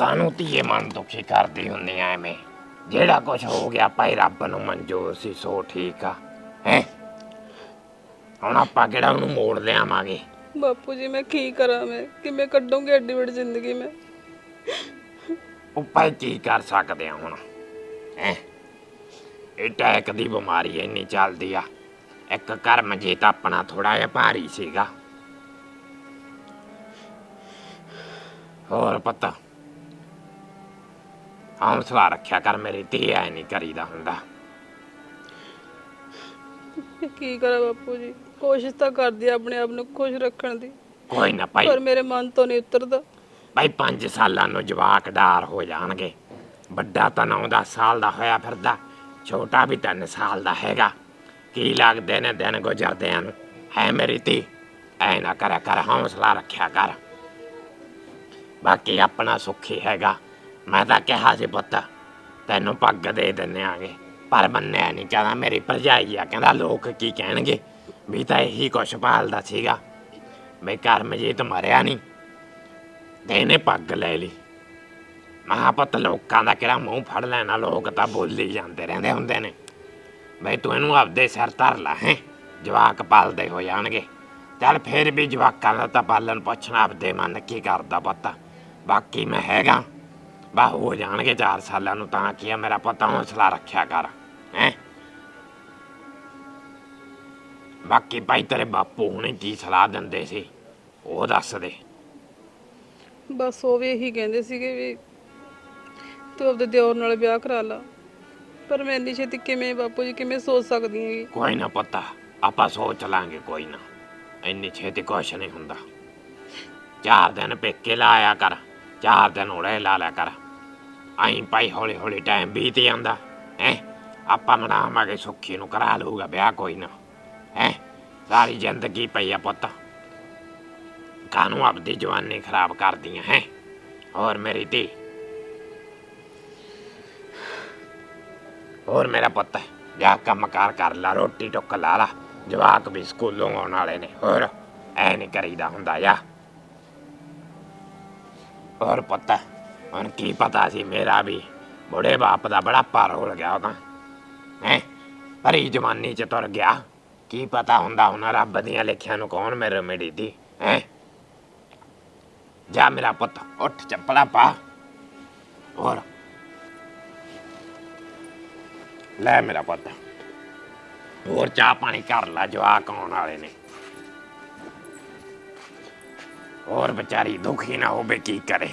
ਕਾਨੂੰ ਧੀਏ ਮਨ ਦੁਖੀ ਕਰਦੀ ਹੁੰਨੀ ਐ ਐਵੇਂ। ਜਿਹੜਾ ਕੁਝ ਹੋ ਗਿਆ ਭਾਈ ਰੱਬ ਨੂੰ ਮਨਜ਼ੂਰ ਸੀ ਸੋ ਠੀਕ ਆ। ਹੈ? ਹੁਣ ਆਪਾਂ ਕਿਹੜਾ ਉਹਨੂੰ ਮੋੜ ਲਿਆਵਾਂਗੇ? ਬਾਪੂ ਜੀ ਮੈਂ ਕੀ ਕਰਾਂ ਮੈਂ? ਕਿਵੇਂ ਕੱਢੂੰਗੀ ਐਡੀ ਵੱਡੀ ਜ਼ਿੰਦਗੀ ਮੈਂ? ਉਹ ਭਾਈ ਕੀ ਕਰ ਸਕਦੇ ਆ ਹੁਣ? ਹੈ? ਇਹ ਟੈਕ ਦੀ ਬਿਮਾਰੀ ਇੰਨੀ ਚੱਲਦੀ ਆ। ਇੱਕ ਕਰਮ ਜੇ ਤਾਂ ਆਪਣਾ ਥੋੜਾ ਜਿਹਾ ਭਾਰੀ ਸੀਗਾ। ਹੋਰ ਪਤਾ ਹੌਸਲਾ ਰੱਖਿਆ ਕਰ ਮੇਰੀ ਧੀ ਐ ਨਹੀਂ ਕਰੀਦਾ ਹੁੰਦਾ ਕੀ ਕਰਾਂ ਬਾਪੂ ਜੀ? ਕੋਸ਼ਿਸ਼ ਤਾਂ ਕਰਦੀ ਆ ਆਪਣੇ ਆਪ ਨੂੰ ਖੁਸ਼ ਰੱਖਣ ਦੀ। ਕੋਈ ਨਾ ਭਾਈ। ਪਰ ਮੇਰੇ ਮਨ ਤੋਂ ਨਹੀਂ ਉਤਰਦਾ। ਭਾਈ 5 ਸਾਲਾਂ ਨੂੰ ਜਵਾਕ ਡਾਰ ਹੋ ਜਾਣਗੇ। ਵੱਡਾ ਤਾਂ 9-10 ਸਾਲ ਦਾ ਹੋਇਆ ਫਿਰਦਾ। ਛੋਟਾ ਵੀ 3 ਸਾਲ ਦਾ ਹੈਗਾ। ਕੀ ਲੱਗਦੇ ਨੇ ਦਿਨ ਗੁਜ਼ਰਦਿਆਂ ਨੂੰ? ਹੈ ਮੇਰੀ ਧੀ। ਐ ਨਾ ਕਰਿਆ ਕਰ ਹੌਸਲਾ ਰੱਖਿਆ ਕਰ। ਬਾਕੀ ਆਪਣਾ ਸੁੱਖੀ ਹੈਗਾ। ਮੈਂ ਤਾਂ ਕਿਹਾ ਸੀ ਪੁੱਤ, ਤੈਨੂੰ ਪੱਗ ਦੇ ਦਿੰਨੇ ਆਗੇ, ਪਰ ਮੰਨਿਆ ਨਹੀਂ ਕਹਿੰਦਾ ਮੇਰੀ ਭਰਜਾਈ ਆ, ਕਹਿੰਦਾ ਲੋਕ ਕੀ ਕਹਿਣਗੇ? ਵੀ ਤਾਂ ਇਹੀ ਕੁਛ ਭਾਲਦਾ ਸੀਗਾ। ਮੈਂ ਕਰਮਜੀਤ ਮਰਿਆ ਨਹੀਂ ਤੇ ਇਹਨੇ ਪੱਗ ਲੈ ਲਈ। ਮਹਾਪਤ ਲੋਕਾਂ ਦਾ ਕਿਹੜਾ ਮੂੰਹ ਫੜ ਲੈਣਾ? ਲੋਕ ਤਾਂ ਬੋਲੀ ਜਾਂਦੇ ਰਹਿੰਦੇ ਹੁੰਦੇ ਨੇ। ਬਈ ਤੂੰ ਇਹਨੂੰ ਆਪਦੇ ਸਿਰ ਧਰ ਲੈ, ਹੈ? ਜਵਾਕ ਪਾਲਦੇ ਹੋ ਜਾਣਗੇ। ਚੱਲ ਫੇਰ ਵੀ ਜਵਾਕਾਂ ਦਾ ਤਾਂ ਪਾਲਣ ਪੁੱਛਣਾ ਆਪਦੇ ਮਨ, ਕੀ ਕਰਦਾ ਪਤਾ? ਬਾਕੀ ਮੈਂ ਹੈਗਾ। ਬਾ ਹੋ ਜਾਣਗੇ 4 ਸਾਲਾਂ ਨੂੰ ਤਾਂ ਕੀ ਆ ਮੇਰਾ ਪਤਾ ਹੌਸਲਾ ਰੱਖਿਆ ਕਰ ਹੈ? ਬਾਕੀ ਭਾਈ ਤੇਰੇ ਬਾਪੂ ਹੁਣੇ ਕੀ ਸਲਾਹ ਦਿੰਦੇ ਸੀ ਉਹ ਦੱਸ ਦੇ। ਬਸ ਉਹ ਵੀ ਇਹੀ ਕਹਿੰਦੇ ਸੀਗੇ ਵੀ ਤੂੰ ਆਪਦੇ ਦਿਓਰ ਨਾਲ ਵਿਆਹ ਕਰਾ ਲਾ। ਪਰ ਮੈਂ ਇੰਨੀ ਛੇਤੀ ਕਿਵੇਂ ਬਾਪੂ ਜੀ ਕਿਵੇਂ ਸੋਚ ਸਕਦੀ ਹਾਂ ਕੋਈ ਨਾ ਪਤਾ ਆਪਾਂ ਸੋਚ ਲਾਂਗੇ ਕੋਈ ਨਾ। ਇੰਨੀ ਛੇਤੀ ਕੁਛ ਨਹੀਂ ਹੁੰਦਾ। ਚਾਰ ਦਿਨ ਪੇਕੇ ਲਾਇਆ ਕਰ ਚਾਰ ਦਿਨ ਉੜੇ ਲਾ ਲਿਆ ਕਰ। ਆਈ ਭਾਈ ਹੌਲੀ ਹੌਲੀ ਟਾਈਮ ਬੀਤ ਜਾਂਦਾ, ਹੈ? ਆਪਾਂ ਮਨਾਵਾਂਗੇ ਸੁੱਖੀ ਨੂੰ ਕਰਾ ਲਊਗਾ, ਵਿਆਹ ਕੋਈ ਨਾ, ਹੈ? ਸਾਰੀ ਜ਼ਿੰਦਗੀ ਪਈ ਆ ਪੁੱਤ। ਕਾਨੂੰ ਆਪਦੀ ਜਵਾਨੀ ਖਰਾਬ ਕਰਦੀਆਂ, ਹੈ? ਹੋਰ ਮੇਰੀ ਧੀ? ਹੋਰ ਮੇਰਾ ਪੁੱਤ, ਜਾ ਕੰਮ ਕਾਰ ਕਰ ਲਾ, ਰੋਟੀ ਟੁੱਕ ਲਾ ਲਾ, ਜਵਾਕ ਵੀ ਸਕੂਲੋਂ ਆਉਣ ਵਾਲੇ ਨੇ, ਹੋਰ ਐ ਨਹੀਂ ਕਰੀਦਾ ਹੁੰਦਾ ਯਾ ਹੋਰ ਪੁੱਤ ਹੁਣ ਕੀ ਪਤਾ ਸੀ ਮੇਰਾ ਵੀ? ਬੁੜੇ ਬਾਪ ਦਾ ਬੜਾ ਪਾਰ ਹੋ ਗਿਆ ਉਹਦਾ। ਹੈ? ਭਰੀ ਜਵਾਨੀ ਚ ਤੁਰ ਗਿਆ। ਕੀ ਪਤਾ ਹੁੰਦਾ ਹੁਣ ਰੱਬ ਦੀਆਂ ਲਿਖਿਆ ਨੂੰ ਕੌਣ ਮੇਰੇ ਮੇੜੀ ਦੀ? ਹੈ? ਜਾ ਮੇਰਾ ਪੁੱਤ, ਉੱਠ ਚੱਪਲਾ ਪਾ। ਹੋਰ। ਲੈ ਮੇਰਾ ਪੁੱਤ। ਹੋਰ ਚਾਹ ਪਾਣੀ ਕਰ ਲੈ, ਜਵਾਕ ਆਉਣ ਵਾਲੇ ਨੇ। ਹੋਰ ਵਿਚਾਰੀ ਦੁਖੀ ਨਾ ਹੋਵੇ, ਕੀ ਕਰੇ?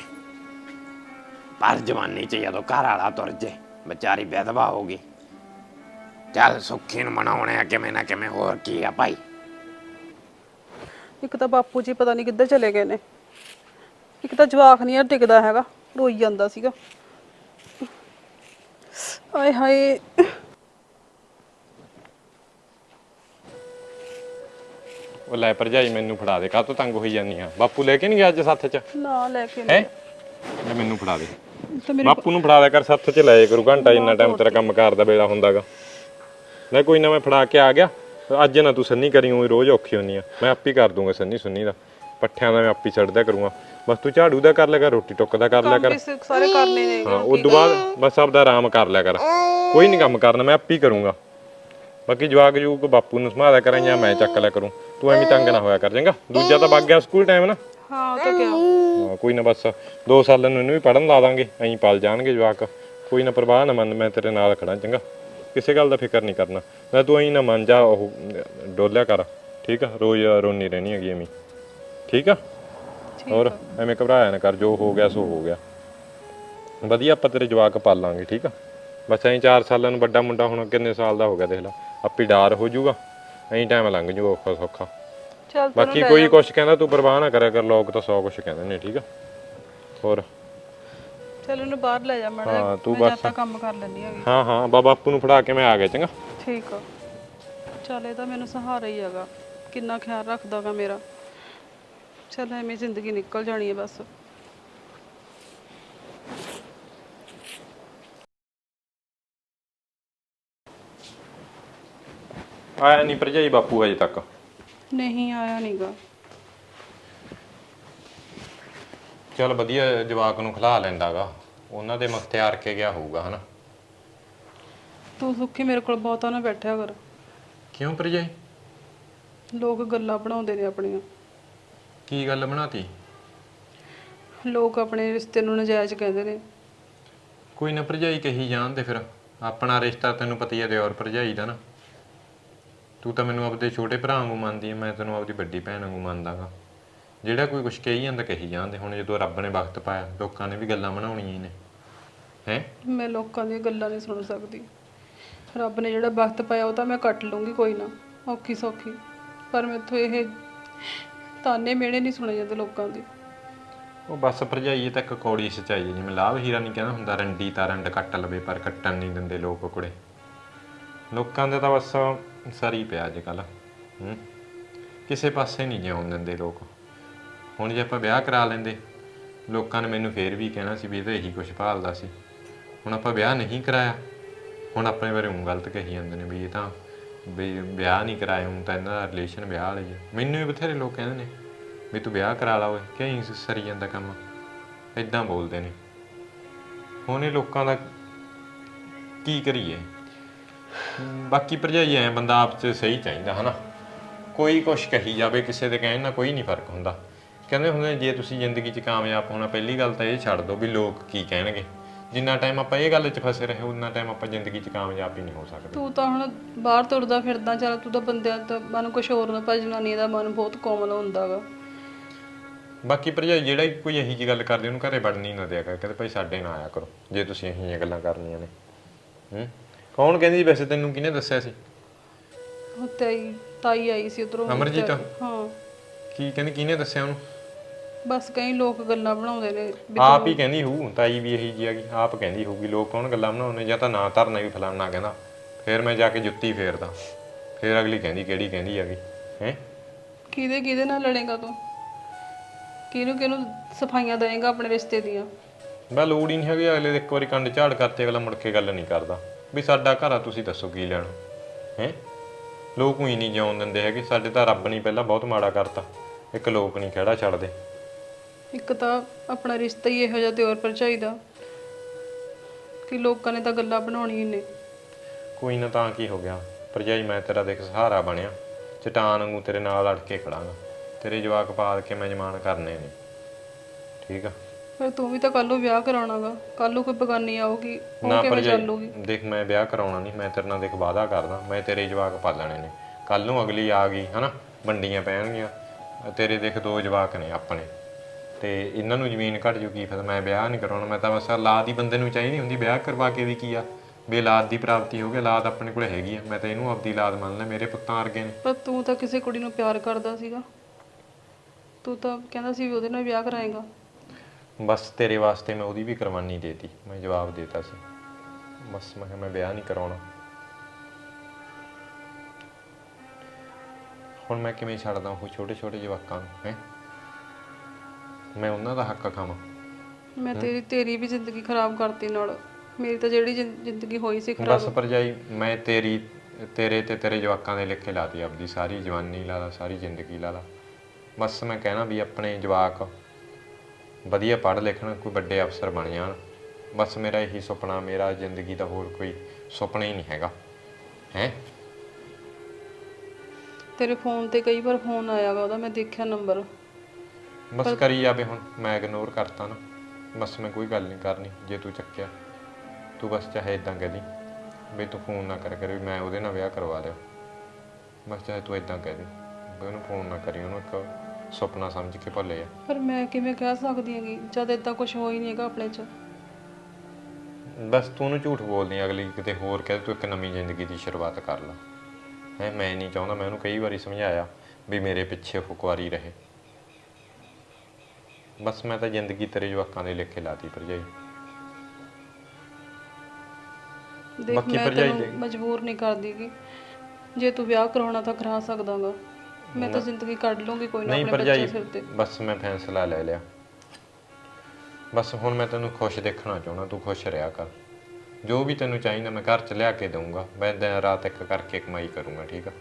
ਪਰ ਜਵਾਨੀ ਚ ਜਦੋਂ ਘਰ ਵਾਲਾ ਤੁਰ ਜੇ ਵਿਚਾਰੀ ਵਿਧਵਾ ਹੋਗੀ ਚੱਲ ਸੁੱਖੀ ਨੂੰ ਮਨਾਉਣੇ ਆ ਕਿਵੇਂ ਨਾ ਕਿਵੇਂ ਹੋਰ ਕੀ ਆ ਭਾਈ। ਇੱਕ ਤਾਂ ਬਾਪੂ ਜੀ ਪਤਾ ਨਹੀਂ ਕਿੱਧਰ ਚਲੇ ਗਏ ਨੇ। ਇੱਕ ਤਾਂ ਜਵਾਖ ਨਹੀਂ ਟਿਕਦਾ ਹੈਗਾ ਰੋਈ ਜਾਂਦਾ ਸੀਗਾ। ਆਏ ਹਾਏ। ਉਹ ਲੈ ਭਰਜਾਈ ਮੈਨੂੰ ਫੜਾ ਦੇ ਕਾਹ ਤੋਂ ਤੰਗ ਹੋਈ ਜਾਂਦੀ ਆ? ਬਾਪੂ ਲੈ ਕੇ ਨਹੀਂ ਗਿਆ ਅੱਜ ਸੱਥ 'ਚ? ਨਾ ਲੈ ਕੇ ਹੈ? ਲੈ ਮੈਨੂੰ ਫੜਾ ਦੇ। ਤੇ ਮੇਰੀ ਬਾਪੂ ਨੂੰ ਫੜਾ ਦਿਆ ਕਰ ਸੱਥ 'ਚ ਲੈ ਜਾ ਕਰੂ ਘੰਟਾ ਜਿੰਨਾ ਟਾਈਮ ਤੇਰਾ ਕੰਮ ਕਾਰ ਦਾ ਵੇਲਾ ਹੁੰਦਾਗਾ। ਲੈ ਕੋਈ ਨਾ ਮੈਂ ਫੜਾ ਕੇ ਆ ਗਿਆ। ਅੱਜ ਨਾ ਤੂੰ ਸੰਨੀ ਕਰੀ ਉਹ ਰੋਜ਼ ਔਖੀ ਹੁੰਨੀ ਆ। ਮੈਂ ਆਪੇ ਕਰ ਦੂੰਗਾ ਸੰਨੀ ਸੁੰਨੀ ਦਾ। ਪੱਠਿਆਂ ਦਾ ਮੈਂ ਆਪੇ ਛੱਡਦਾ ਕਰੂੰਗਾ। ਬਸ ਤੂੰ ਝਾੜੂ ਦਾ ਕਰ ਲਿਆ ਕਰ ਰੋਟੀ ਟੁੱਕ ਦਾ ਕਰ ਲਿਆ ਕਰ। ਵੀ ਸਾਰੇ ਕਰਨੇ ਨੇ। ਹਾਂ ਉਸ ਤੋਂ ਬਾਅਦ ਬਸ ਆਪਦਾ ਆਰਾਮ ਕਰ ਲਿਆ ਕਰ। ਕੋਈ ਨਹੀਂ ਕੰਮ ਕਰਨਾ ਮੈਂ ਆਪੇ ਹੀ ਕਰੂੰਗਾ। ਬਾਕੀ ਜਵਾਕ ਜੂਕ ਬਾਪੂ ਨੂੰ ਸੰਭਾਲਿਆ ਕਰਾਂ ਜਾਂ ਮੈਂ ਚੱਕ ਲਿਆ ਕਰੂੰ। ਤੂੰ ਐਵੇਂ ਤੰਗ ਨਾ ਹੋਇਆ ਕਰ ਚੰਗਾ? ਦੂਜਾ ਤਾਂ ਵਗ ਗਿਆ ਸਕੂਲ ਟਾਈਮ ਨਾ। ਹਾਂ ਉਹ ਤਾਂ ਕਿਹਾ ਹਾਂ, ਕੋਈ ਨਾ ਬਸ 2 ਸਾਲਾਂ ਨੂੰ ਇਹਨੂੰ ਵੀ ਪੜਨ ਲਾ ਦਾਂਗੇ ਐਂ ਪਲ ਜਾਣਗੇ ਜਵਾਕ। ਕੋਈ ਨਾ ਪਰਵਾਹ ਨਾ ਮੰਨ ਮੈਂ ਤੇਰੇ ਨਾਲ ਖੜਾ ਚੰਗਾ? ਕਿਸੇ ਗੱਲ ਦਾ ਫਿਕਰ ਨਹੀਂ ਕਰਨਾ। ਮੈਂ ਤੂੰ ਐਂ ਨਾ ਮੰਨ ਜਾ ਉਹ ਡੋਲਿਆ ਕਰ ਠੀਕ ਆ? ਰੋਜ਼ ਰੋਣੀ ਰਹਿਣੀ ਹੈਗੀ ਐਵੇਂ ਠੀਕ ਆ? ਹੋਰ ਐਵੇਂ ਘਬਰਾਇਆ ਨਾ ਕਰ ਜੋ ਹੋ ਗਿਆ ਸੋ ਹੋ ਗਿਆ। ਵਧੀਆ ਆਪਾਂ ਤੇਰੇ ਜਵਾਕ ਪਾਲਾਂਗੇ ਠੀਕ ਆ? ਬਸ ਐਂ 4 ਸਾਲਾਂ ਨੂੰ ਵੱਡਾ ਮੁੰਡਾ ਹੁਣ ਕਿੰਨੇ ਸਾਲ ਦਾ ਹੋ ਗਿਆ ਦੇਖ ਲੈ ਆਪੇ ਡਾਰ ਹੋ ਜਾਊਗਾ। ਐਂ ਟਾਈਮ ਲੰਘ ਜਾਊਗਾ ਔਖਾ ਸੌਖਾ। ਚੱਲ ਬਾਕੀ ਕੋਈ ਕੁਛ ਕਹਿੰਦਾ ਤੂੰ ਪਰਵਾਹ ਨਾ ਕਰਿਆ ਕਰ ਲੋਕ ਤਾਂ ਸੌ ਕੁਛ ਕਹਿੰਦੇ ਨੇ ਠੀਕ ਆ? ਹੋਰ? ਚੱਲ ਉਹਨੂੰ ਬਾਹਰ ਲੈ ਜਾ ਮੜਾ ਹਾਂ, ਤੂੰ ਬਸ- ਕੰਮ ਕਰ ਲੈਂਦੀ ਹੈਗੀ। ਹਾਂ ਹਾਂ ਬਾ ਬਾਪੂ ਨੂੰ ਫੜਾ ਕੇ ਮੈਂ ਆ ਗਿਆ ਚੰਗਾ? ਠੀਕ ਆ। ਚੱਲ ਇਹ ਤਾਂ ਮੈਨੂੰ ਸਹਾਰਾ ਹੀ ਹੈਗਾ ਕਿੰਨਾ ਖਿਆਲ ਰੱਖਦਾਗਾ ਮੇਰਾ। ਚੱਲ ਐਵੇਂ ਜ਼ਿੰਦਗੀ ਨਿਕਲ ਜਾਣੀ ਹੈ ਬਸ। ਆਇਆ ਨਹੀਂ ਭਰਜਾਈ ਬਾਪੂ ਅਜੇ ਤੱਕ। ਨਹੀਂ ਆਇਆ ਨਹੀਂਗਾ ਚੱਲ ਵਧੀਆ ਜਵਾਕ ਨੂੰ ਖਿਲਾ ਲੈਂਦਾਗਾ। ਉਹਨਾਂ ਦੇ ਮਖਤਿਆਰ ਕੇ ਗਿਆ ਹੋਊਗਾ ਹਨਾ? ਤੂੰ ਸੁੱਖੀ ਮੇਰੇ ਕੋਲ ਬਹੁਤਾ ਨਾ ਬੈਠਿਆ ਕਰ। ਕਿਉਂ ਭਰਜਾਈ ਲੋਕ ਗੱਲਾਂ ਬਣਾਉਂਦੇ ਨੇ ਆਪਣੀਆਂ। ਕੀ ਗੱਲ ਬਣਾਤੀ? ਲੋਕ ਆਪਣੇ ਰਿਸ਼ਤੇ ਨੂੰ ਨਜਾਇਜ਼ ਕਹਿੰਦੇ ਨੇ। ਕੋਈ ਨਾ ਭਰਜਾਈ ਕਹੀ ਜਾਣ ਤੇ ਫਿਰ। ਆਪਣਾ ਰਿਸ਼ਤਾ ਤੈਨੂੰ ਪਤਾ ਹੀ ਦਿਓਰ ਭਰਜਾਈ ਦਾ ਨਾ। ਤੂੰ ਤਾਂ ਮੈਨੂੰ ਆਪਦੇ ਛੋਟੇ ਭਰਾ ਵਾਂਗੂ ਮੰਨਦੀ ਹੈ ਮੈਂ ਤੈਨੂੰ ਆਪਦੀ ਵੱਡੀ ਭੈਣ ਵਾਂਗੂ ਮੰਨਦਾਗਾ। ਜਿਹੜਾ ਕੋਈ ਕੁਝ ਕਹੀ ਜਾਂਦਾ ਕਹੀ ਜਾਂਦੇ। ਹੁਣ ਜਦੋਂ ਰੱਬ ਨੇ ਵਕਤ ਪਾਇਆ ਲੋਕਾਂ ਨੇ ਵੀ ਗੱਲਾਂ ਬਣਾਉਣੀਆਂ ਹੀ ਨੇ। ਹੈ? ਮੈਂ ਲੋਕਾਂ ਦੀਆਂ ਗੱਲਾਂ ਨਹੀਂ ਸੁਣ ਸਕਦੀ। ਰੱਬ ਨੇ ਜਿਹੜਾ ਵਕਤ ਪਾਇਆ ਉਹ ਤਾਂ ਮੈਂ ਕੱਟ ਲੂੰਗੀ ਕੋਈ ਨਾ। ਔਖੀ ਸੌਖੀ। ਪਰ ਮੈਥੋਂ ਇਹ ਤਾਨੇ ਮਿਹਣੇ ਨਹੀਂ ਸੁਣੇ ਜਾਂਦੇ ਲੋਕਾਂ ਦੇ। ਉਹ ਬਸ ਭਰਜਾਈ ਤਾਂ ਇੱਕ ਕੌੜੀ ਸਚਾਈ ਹੈ ਜਿਵੇਂ ਲਾਭ ਹੀਰਾ ਨਹੀਂ ਕਹਿੰਦਾ ਹੁੰਦਾ ਰੰਡੀ ਤਾਂ ਰੰਡ ਕੱਟ ਲਵੇ ਪਰ ਕੱਟਣ ਨਹੀਂ ਦਿੰਦੇ ਲੋਕ ਕੁੜੇ। ਲੋਕਾਂ ਦੇ ਤਾਂ ਬਸ ਸਰੀ ਪਿਆ ਅੱਜ ਕੱਲ ਹੂੰ। ਕਿਸੇ ਪਾਸੇ ਨਹੀਂ ਜਿਉਣ ਦਿੰਦੇ ਲੋਕ। ਹੁਣ ਜੇ ਆਪਾਂ ਵਿਆਹ ਕਰਾ ਲੈਂਦੇ, ਲੋਕਾਂ ਨੇ ਮੈਨੂੰ ਫੇਰ ਵੀ ਕਹਿਣਾ ਸੀ ਵੀ ਇਹ ਤਾਂ ਇਹੀ ਕੁਝ ਭਾਲਦਾ ਸੀ। ਹੁਣ ਆਪਾਂ ਵਿਆਹ ਨਹੀਂ ਕਰਾਇਆ, ਹੁਣ ਆਪਣੇ ਬਾਰੇ ਉਹ ਗਲਤ ਕਹੀ ਜਾਂਦੇ ਨੇ ਵੀ ਇਹ ਤਾਂ ਵੀ ਵਿਆਹ ਨਹੀਂ ਕਰਾਇਆ, ਹੁਣ ਤਾਂ ਇਹਨਾਂ ਦਾ ਰਿਲੇਸ਼ਨ ਵਿਆਹ ਵਾਲੇ ਜੀ ਮੈਨੂੰ ਵੀ ਬਥੇਰੇ ਲੋਕ ਕਹਿੰਦੇ ਨੇ ਵੀ ਤੂੰ ਵਿਆਹ ਕਰਾ ਲਾ ਓਏ, ਕਿਉਂ ਸਰੀ ਜਾਂਦਾ ਕੰਮ? ਇਦਾਂ ਬੋਲਦੇ ਨੇ। ਹੁਣ ਇਹ ਲੋਕਾਂ ਦਾ ਕੀ ਕਰੀਏ? ਬਾਕੀ ਭਰਜਾਈ ਐ ਬੰਦਾ ਆਪ ਚ ਸਹੀ ਚਾਹੀਦਾ ਹਨਾ? ਕੋਈ ਕੁਛ ਕਹੀ ਜਾਵੇ ਕਿਸੇ ਦੇ ਕਹਿਣ ਨਾਲ ਕੋਈ ਨਹੀਂ ਫ਼ਰਕ ਹੁੰਦਾ। ਕਹਿੰਦੇ ਹੁੰਦੇ ਜੇ ਤੁਸੀਂ ਜ਼ਿੰਦਗੀ 'ਚ ਕਾਮਯਾਬ ਹੋਣਾ ਪਹਿਲੀ ਗੱਲ ਤਾਂ ਇਹ ਛੱਡ ਦਿਓ ਵੀ ਲੋਕ ਕੀ ਕਹਿਣਗੇ। ਜਿੰਨਾ ਟਾਈਮ ਆਪਾਂ ਇਹ ਗੱਲ 'ਚ ਫਸੇ ਰਹੇ ਉਨਾ ਟਾਈਮ ਆਪਾਂ ਜ਼ਿੰਦਗੀ 'ਚ ਕਾਮਯਾਬ ਹੀ ਨਹੀਂ ਹੋ ਸਕਦੇ। ਤੂੰ ਤਾਂ ਹੁਣ ਬਾਹਰ ਤੁਰਦਾ ਫਿਰਦਾ ਚੱਲ ਤੂੰ ਤਾਂ ਬੰਦਿਆਂ ਦਾ ਮਨ ਕੁਛ ਹੋਰ ਨਾ ਪਰ ਜਨਾਨੀ ਦਾ ਮਨ ਬਹੁਤ ਕੋਮਲ ਹੁੰਦਾ ਵਾ ਬਾਕੀ ਭਰਜਾਈ ਜਿਹੜਾ ਵੀ ਕੋਈ ਇਹੀ ਜੀ ਗੱਲ ਕਰਦੇ ਉਹਨੂੰ ਘਰੇ ਵੜਨੀ ਨਾ ਦਿਆ ਕਰ ਕਹਿੰਦੇ ਭਾਈ ਸਾਡੇ ਨਾਲ ਆਇਆ ਕਰੋ ਜੇ ਤੁਸੀਂ ਇਹੀ ਜਿਹੀਆਂ ਗੱਲਾਂ ਕਰਨੀਆਂ ਨੇ। ਹੂੰ? ਕੌਣ ਕਹਿੰਦੀ ਵੈਸੇ ਤੈਨੂੰ ਕਿਹਨੇ ਦੱਸਿਆ ਸੀ? ਉਹ ਤਾਈ ਤਾਈ ਆਈ ਸੀ ਉਧਰੋਂ ਅਮਰਜੀਤ? ਹਾਂ। ਕੀ ਕਹਿੰਦੀ ਕਿਹਨੇ ਦੱਸਿਆ ਉਹਨੂੰ? ਬਸ ਕਈ ਲੋਕ ਗੱਲਾਂ ਬਣਾਉਂਦੇ ਨੇ ਵੀ ਆਪ ਹੀ ਕਹਿੰਦੀ ਹੂ ਤਾਈ ਵੀ ਇਹੀ ਜੀ ਆ ਗਈ ਆਪ ਕਹਿੰਦੀ ਹੋਊਗੀ ਲੋਕ ਕੌਣ ਗੱਲਾਂ ਬਣਾਉਂਦੇ ਜਾਂ ਤਾਂ ਨਾ ਧਰਨਾ ਵੀ ਫਲਾਨਾ ਕਹਿੰਦਾ। ਫਿਰ ਮੈਂ ਜਾ ਕੇ ਜੁੱਤੀ ਫੇਰਦਾ। ਫਿਰ ਅਗਲੀ ਕਹਿੰਦੀ ਕਿਹੜੀ ਕਹਿੰਦੀ ਹੈਗੀ? ਹੈ? ਕਿਹਦੇ ਕਿਹਦੇ ਨਾਲ ਲੜੇਗਾ ਤੂੰ? ਕਿਹਨੂੰ ਕਿਹਨੂੰ ਸਫਾਈਆਂ ਦੇਏਗਾ ਆਪਣੇ ਰਿਸ਼ਤੇ ਦੀਆਂ? ਬਾ ਲੋੜ ਹੀ ਨਹੀਂ ਹੈਗੀ ਅਗਲੇ ਦੇ ਇੱਕ ਵਾਰੀ ਕੰਡ ਝਾੜ ਕਰਤੇ ਅਗਲਾ ਮੁੜ ਕੇ ਗੱਲ ਨਹੀਂ ਕਰਦਾ। ਵੀ ਸਾਡਾ ਘਰ ਆ ਤੁਸੀਂ ਦੱਸੋ ਕੀ ਲੈਣਾ? ਹੈ? ਲੋਕ ਹੀ ਨਹੀਂ ਜਿਉਣ ਦਿੰਦੇ ਹੈਗੇ ਸਾਡੇ ਤਾਂ ਰੱਬ ਨਹੀਂ ਪਹਿਲਾਂ ਬਹੁਤ ਮਾੜਾ ਕਰਤਾ। ਇੱਕ ਲੋਕ ਨਹੀਂ ਖੜਾ ਛੱਡਦੇ। ਇੱਕ ਤਾਂ ਆਪਣਾ ਰਿਸ਼ਤਾ ਹੀ ਇਹੋ ਜਿਹਾ ਦਿਓਰ ਭਰਜਾਈ ਦਾ ਕਿ ਲੋਕਾਂ ਨੇ ਤਾਂ ਗੱਲਾਂ ਬਣਾਉਣੀਆਂ ਨੇ। ਕੋਈ ਨਾ ਤਾਂ ਕੀ ਹੋ ਗਿਆ। ਭਰਜਾਈ ਮੈਂ ਤੇਰਾ ਦੇਖ ਸਹਾਰਾ ਬਣਿਆ। ਚਟਾਨ ਵਾਂਗੂ ਤੇਰੇ ਨਾਲ ਅੜ ਕੇ ਖੜਾਂਗਾ। ਤੇਰੇ ਜਵਾਕ ਪਾਲ ਕੇ ਮੈਂ ਜਮਾਨ ਕਰਨੇ ਨੇ। ਠੀਕ ਆ? ਪਰ ਤੂੰ ਵੀ ਤਾਂ ਕੱਲ ਨੂੰ ਵਿਆਹ ਕਰਾਉਣਾਗਾ। ਕੱਲ ਨੂੰ ਕੋਈ ਬਗਾਨੀ ਆਊਗੀ ਉਹ ਕਿਵੇਂ ਭਰਜਾਈ ਚੱਲੂਗੀ? ਦੇਖ ਮੈਂ ਵਿਆਹ ਕਰਾਉਣਾ ਨਹੀਂ ਮੈਂ ਤੇਰੇ ਨਾਲ ਦੇਖ ਵਾਅਦਾ ਕਰਦਾ ਮੈਂ ਤੇਰੇ ਜਵਾਕ ਪਾਲਣੇ ਨੇ। ਕੱਲ ਨੂੰ ਅਗਲੀ ਆ ਗਈ ਹਨਾ? ਵੰਡੀਆਂ ਪੈਣਗੀਆਂ। ਤੇਰੇ ਦੇਖ ਦੋ ਜਵਾਕ ਨੇ ਆਪਣੇ। ਤੇ ਇਹਨਾਂ ਨੂੰ ਜ਼ਮੀਨ ਘਟ ਜੂ ਕੀ ਫਿਰ ਮੈਂ ਵਿਆਹ ਨਹੀਂ ਕਰਾਉਣਾ ਮੈਂ ਤਾਂ ਬਸ ਔਲਾਦ ਹੀ ਬੰਦੇ ਨੂੰ ਚਾਹੀਦੀ ਹੁੰਦੀ ਵਿਆਹ ਕਰਵਾ ਕੇ ਵੀ ਕੀ ਆ? ਵੀ ਔਲਾਦ ਦੀ ਪ੍ਰਾਪਤੀ ਹੋ ਗਈ ਔਲਾਦ ਆਪਣੇ ਕੋਲ ਹੈਗੀ ਆ ਮੈਂ ਤਾਂ ਇਹਨੂੰ ਆਪਦੀ ਔਲਾਦ ਮੰਨ ਲੈ ਮੇਰੇ ਪੁੱਤਾਂ ਵਰਗੇ ਨੇ। ਪਰ ਤੂੰ ਤਾਂ ਕਿਸੇ ਕੁੜੀ ਨੂੰ ਪਿਆਰ ਕਰਦਾ ਸੀਗਾ। ਤੂੰ ਤਾਂ ਕਹਿੰਦਾ ਸੀ ਵੀ ਉਹਦੇ ਨਾਲ ਵਿਆਹ ਕਰਾਏਗਾ। ਬਸ ਤੇਰੇ ਵਾਸਤੇ ਮੈਂ ਉਹਦੀ ਵੀ ਕੁਰਬਾਨੀ ਦੇਤੀ ਮੈਂ ਜਵਾਬ ਦੇਤਾ ਸੀ। ਬਸ ਮੈਂ ਕਿਹਾ ਮੈਂ ਵਿਆਹ ਨਹੀਂ ਕਰਾਉਣਾ। ਹੁਣ ਮੈਂ ਕਿਵੇਂ ਛੱਡਦਾ ਉਹ ਛੋਟੇ ਛੋਟੇ ਜਵਾਕਾਂ ਨੂੰ ਹੈ? ਮੈਂ ਉਹਨਾਂ ਦਾ ਹੱਕ ਖਾਵਾਂ। ਮੈਂ ਤੇਰੀ ਤੇਰੀ ਵੀ ਜ਼ਿੰਦਗੀ ਖਰਾਬ ਕਰਤੀ ਨਾਲ। ਮੇਰੀ ਤਾਂ ਜਿਹੜੀ ਜ਼ਿੰ- ਜ਼ਿੰਦਗੀ ਹੋਈ ਸੀ ਬਸ ਖਰਾਬ ਭਰਜਾਈ ਮੈਂ ਤੇਰੀ ਤੇਰੇ ਤੇ ਤੇਰੇ ਜਵਾਕਾਂ ਦੇ ਲਿਖੇ ਲਾਤੀ ਆਪਦੀ ਸਾਰੀ ਜਵਾਨੀ ਲਾ ਲਾ ਸਾਰੀ ਜ਼ਿੰਦਗੀ ਲਾ ਲਾ। ਬਸ ਮੈਂ ਕਹਿਣਾ ਵੀ ਆਪਣੇ ਜਵਾਕ ਵਧੀਆ ਪੜ੍ਹ ਲਿਖਣ ਕੋਈ ਵੱਡੇ ਅਫਸਰ ਬਣ ਜਾਣ। ਬਸ ਮੇਰਾ ਇਹੀ ਸੁਪਨਾ ਮੇਰਾ ਜ਼ਿੰਦਗੀ ਦਾ ਹੋਰ ਕੋਈ ਸੁਪਨਾ ਹੀ ਨਹੀਂ ਹੈਗਾ। ਹੈ? ਤੇਰੇ ਫੋਨ ਤੇ ਕਈ ਵਾਰ ਫੋਨ ਆਇਆਗਾ ਉਹਦਾ ਮੈਂ ਦੇਖਿਆ ਨੰਬਰ। ਬਸ ਕਰੀ ਜਾਵੇ ਹੁਣ ਮੈਂ ਇਗਨੋਰ ਕਰਤਾ ਨਾ। ਬਸ ਮੈਂ ਕੋਈ ਗੱਲ ਨਹੀਂ ਕਰਨੀ ਜੇ ਤੂੰ ਚੱਕਿਆ। ਤੂੰ ਬਸ ਚਾਹੇ ਇਦਾਂ ਕਹਦੀ ਵੀ ਤੂੰ ਫੋਨ ਨਾ ਕਰ ਕਰ ਵੀ ਮੈਂ ਉਹਦੇ ਨਾਲ ਵਿਆਹ ਕਰਵਾ ਲਿਆ। ਬਸ ਚਾਹੇ ਤੂੰ ਇਦਾਂ ਕਹਦੀ ਵੀ ਉਹਨੂੰ ਫੋਨ ਨਾ ਕਰੀ ਉਹਨੂੰ ਇੱਕ ਸੁਪਨਾ ਸਮਝ ਕੇ ਭੁੱਲੇ ਆ ਪਰ ਮੈਂ ਕਿਵੇਂ ਕਹਿ ਸਕਦੀ ਹੈਗੀ? ਜਦ ਇਦਾਂ ਕੁਝ ਹੋ ਹੀ ਨਹੀਂ ਹੈਗਾ ਆਪਣੇ 'ਚ। ਬਸ ਤੂੰ ਉਹਨੂੰ ਝੂਠ ਬੋਲਦੀ ਆਂ, ਅਗਲੀ ਕਿਤੇ ਹੋਰ ਕਹੇ ਤੂੰ ਇੱਕ ਨਵੀਂ ਜ਼ਿੰਦਗੀ ਦੀ ਸ਼ੁਰੂਆਤ ਕਰ ਲੈ। ਹੈ ਮੈਂ ਨਹੀਂ ਚਾਹੁੰਦਾ ਮੈਂ ਉਹਨੂੰ ਕਈ ਵਾਰੀ ਸਮਝਾਇਆ ਵੀ ਮੇਰੇ ਪਿੱਛੇ ਕੁਆਰੀ ਰਹੇ। ਬਸ ਮੈਂ ਤਾਂ ਜ਼ਿੰਦਗੀ ਤੇਰੇ ਜਵਾਕਾਂ ਦੇ ਲਿਖੇ ਲਾਤੀ ਭਰਜਾਈ। ਦੇਖ ਬਾਕੀ ਮੈਂ ਭਰਜਾਈ ਤੈਨੂੰ ਦੇ- ਮਜਬੂਰ ਨਹੀਂ ਕਰਦੀਗੀ ਜੇ ਤੂੰ ਵਿਆਹ ਕਰਾਉਣਾ ਤਾਂ ਕਰਾ ਸਕਦਾਗਾ। ਮੈਂ ਤਾਂ ਜ਼ਿੰਦਗੀ ਕੱਢ ਲੂੰਗੀ ਕੋਈ ਨਾ ਨਹੀਂ ਆਪਣੇ ਭਰਜਾਈ ਬੱਚੇ ਸਿਰ ਤੇ। ਬਸ ਮੈਂ ਫੈਸਲਾ ਲੈ ਲਿਆ। ਬਸ ਹੁਣ ਮੈਂ ਤੈਨੂੰ ਖੁਸ਼ ਦੇਖਣਾ ਚਾਹੁੰਦਾ ਤੂੰ ਖੁਸ਼ ਰਿਹਾ ਕਰ। ਜੋ ਵੀ ਤੈਨੂੰ ਚਾਹੀਦਾ ਮੈਂ ਘਰ ਚ ਲਿਆ ਕੇ ਦਊਂਗਾ। ਮੈਂ ਦਿਨ ਰਾਤ ਇੱਕ ਕਰਕੇ ਕਮਾਈ ਕਰੂੰਗਾ ਠੀਕ ਆ?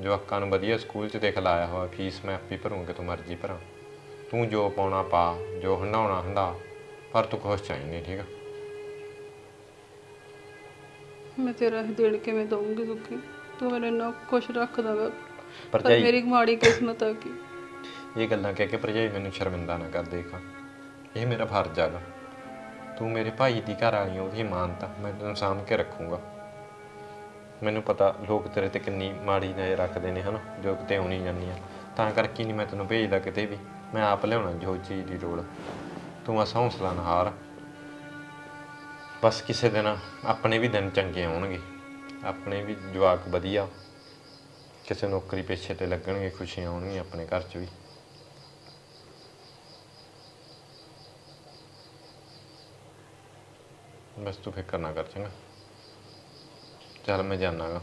ਜਵਾਕਾਂ ਨੂੰ ਵਧੀਆ ਸਕੂਲ ਚ ਦੇਖ ਲਾਇਆ ਹੋਇਆ ਫੀਸ ਮੈਂ ਆਪੇ ਭਰੂੰਗਾ ਤੂੰ ਮਰਜ਼ੀ ਭਰਾਂ। ਤੂੰ ਜੋ ਪਾਉਣਾ ਪਾ ਜੋ ਹੰਡਾਉਣਾ ਹੰਡਾ ਪਰ ਤੂੰ ਕੁਛ ਚਾਹੀਦੀ ਠੀਕ ਆ? ਮੈਂ ਤੇਰਾ ਇਹ ਦੇਣ ਕਿਵੇਂ ਦਊਂਗੀ ਸੁੱਖੀ ਤੂੰ ਮੈਨੂੰ ਇੰਨਾ ਖੁਸ਼ ਰੱਖਦਾ ਵਾ। ਪਰ ਭਰਜਾਈ ਮੇਰੀ ਮਾੜੀ ਕਿਸਮਤ ਆ ਕਿ ਇਹ ਗੱਲਾਂ ਕਹਿ ਕੇ ਭਰਜਾਈ ਮੈਨੂੰ ਸ਼ਰਮਿੰਦਾ ਨਾ ਕਰ ਦੇਖ। ਇਹ ਮੇਰਾ ਫਰਜ਼ ਹੈਗਾ ਤੂੰ ਮੇਰੇ ਭਾਈ ਦੀ ਘਰ ਵਾਲੀ ਆ, ਉਹਦੀ ਮਾਨਤਾ ਮੈਂ ਤੈਨੂੰ ਸਾਂਭ ਕੇ ਰੱਖੂੰਗਾ। ਮੈਨੂੰ ਪਤਾ ਲੋਕ ਤੇਰੇ ਤੇ ਕਿੰਨੀ ਮਾੜੀ ਨਜ਼ਰ ਰੱਖਦੇ ਨੇ ਹਨਾ? ਜੋ ਕਿਤੇ ਆਉਣੀ ਜਾਂਦੀ ਆ। ਤਾਂ ਕਰਕੇ ਨਹੀਂ ਮੈਂ ਤੈਨੂੰ ਭੇਜਦਾ ਕਿਤੇ ਵੀ। ਮੈਂ ਆਪ ਲਿਆਉਣਾ ਜੋ ਚੀਜ਼ ਦੀ ਲੋੜ ਤੂੰ ਬਸ ਹੌਸਲਾ ਨਾ ਹਾਰ। ਬਸ ਕਿਸੇ ਦਿਨ ਆਪਣੇ ਵੀ ਦਿਨ ਚੰਗੇ ਆਉਣਗੇ। ਆਪਣੇ ਵੀ ਜਵਾਕ ਵਧੀਆ। ਕਿਸੇ ਨੌਕਰੀ ਪੇਸ਼ੇ ਤੇ ਲੱਗਣਗੇ ਖੁਸ਼ੀਆਂ ਆਉਣਗੀਆਂ ਆਪਣੇ ਘਰ 'ਚ ਵੀ। ਬਸ ਤੂੰ ਫਿਕਰ ਨਾ ਕਰ ਚੰਗਾ। ਚੱਲ ਮੈਂ ਜਾਣਾਗਾ।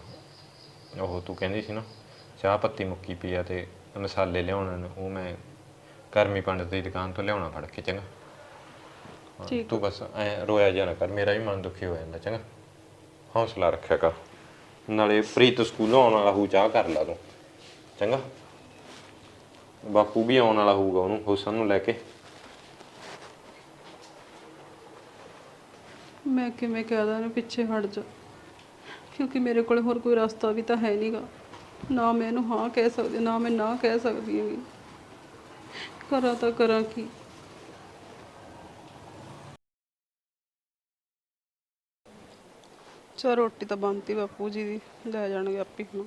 ਉਹ ਤੂੰ ਕਹਿੰਦੀ ਸੀ ਨਾ ਚਾਹ ਪੱਤੀ ਮੁੱਕੀ ਪਈ ਆ ਤੇ ਮਸਾਲੇ ਲਿਆਉਣੇ ਨੇ ਉਹ ਮੈਂ ਕਰਮੀ ਪੰਡਤ ਦੀ ਦੁਕਾਨ ਤੋਂ ਲਿਆਉਣਾ ਫੜ ਕੇ ਚੰਗਾ। ਹਾਂ, ਠੀਕ ਤੂੰ ਬਸ ਐ ਰੋਇਆ ਜਾ ਨਾ ਕਰ ਮੇਰਾ ਵੀ ਮਨ ਦੁਖੀ ਹੋ ਜਾਂਦਾ ਚੰਗਾ। ਹੌਸਲਾ ਰੱਖਿਆ ਕਰ। ਨਾਲੇ ਪ੍ਰੀਤ ਸਕੂਲੋਂ ਆਉਣ ਵਾਲਾ ਹੋਊ, ਚਾਹ ਕਰ ਲਾ ਤੂੰ। ਚੰਗਾ? ਬਾਪੂ ਵੀ ਆਉਣ ਵਾਲਾ ਹੋਊਗਾ ਉਹਨੂੰ, ਹੁਸਨ ਨੂੰ ਲੈ ਕੇ। ਮੈਂ ਕਿਵੇਂ ਕਹਦਾ ਇਹਨੂੰ, ਪਿੱਛੇ ਹਟ ਜਾ। ਕਿਉਂਕਿ ਮੇਰੇ ਕੋਲ ਹੋਰ ਕੋਈ ਰਸਤਾ ਵੀ ਤਾਂ ਹੈ ਨਹੀਂਗਾ ਨਾ ਮੈਂ ਇਹਨੂੰ ਹਾਂ ਕਹਿ ਸਕਦੀ, ਨਾ ਮੈਂ ਨਾ ਕਹਿ ਸਕਦੀ ਹੈਗੀ। ਕਰਾਂ ਤਾਂ ਕਰਾਂ ਕੀ? ਚਾ ਰੋਟੀ ਤਾਂ ਬੰਨਤੀ ਬਾਪੂ ਜੀ ਦੀ ਲੈ ਜਾਣਗੇ ਆਪੇ ਹੁਣ।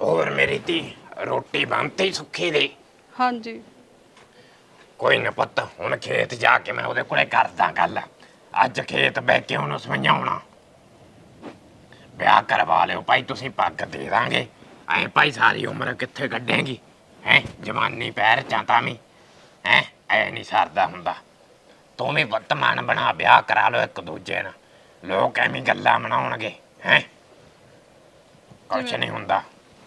ਹੋਰ ਮੇਰੀ ਧੀ ਰੋਟੀ ਬੰਨਤੀ ਸੁੱਖੀ ਦੀ? ਹਾਂਜੀ। ਕੋਈ ਨਾ ਪੁੱਤ ਹੁਣ ਖੇਤ ਜਾ ਕੇ ਮੈਂ ਉਹਦੇ ਕੋਲੇ ਕਰਦਾ ਗੱਲ। ਅੱਜ ਖੇਤ ਬੈ ਕੇ ਉਹਨੂੰ ਸਮਝਾਉਣਾ। ਵਿਆਹ ਕਰਵਾ ਲਿਓ ਭਾਈ ਤੁਸੀਂ ਪੱਗ ਦੇ ਦਾਂਗੇ। ਐ ਭਾਈ ਸਾਰੀ ਉਮਰ ਕਿੱਥੇ ਕੱਢੇਂਗੀ? ਹੈ ਜਵਾਨੀ ਪੈਰ ਚਾਂਤਾ ਵੀ। ਹੈ ਐ ਨਹੀਂ ਸਰਦਾ ਹੁੰਦਾ। ਤੂੰ ਵੀ ਪੁੱਤ ਮਨ ਬਣਾ ਵਿਆਹ ਕਰਾ ਲਓ ਇੱਕ ਦੂਜੇ ਨਾਲ। ਲੋਕ ਐਵੇਂ ਗੱਲਾਂ ਬਣਾਉਣਗੇ ਹੈ? ਕੁਛ ਨਹੀਂ ਹੁੰਦਾ।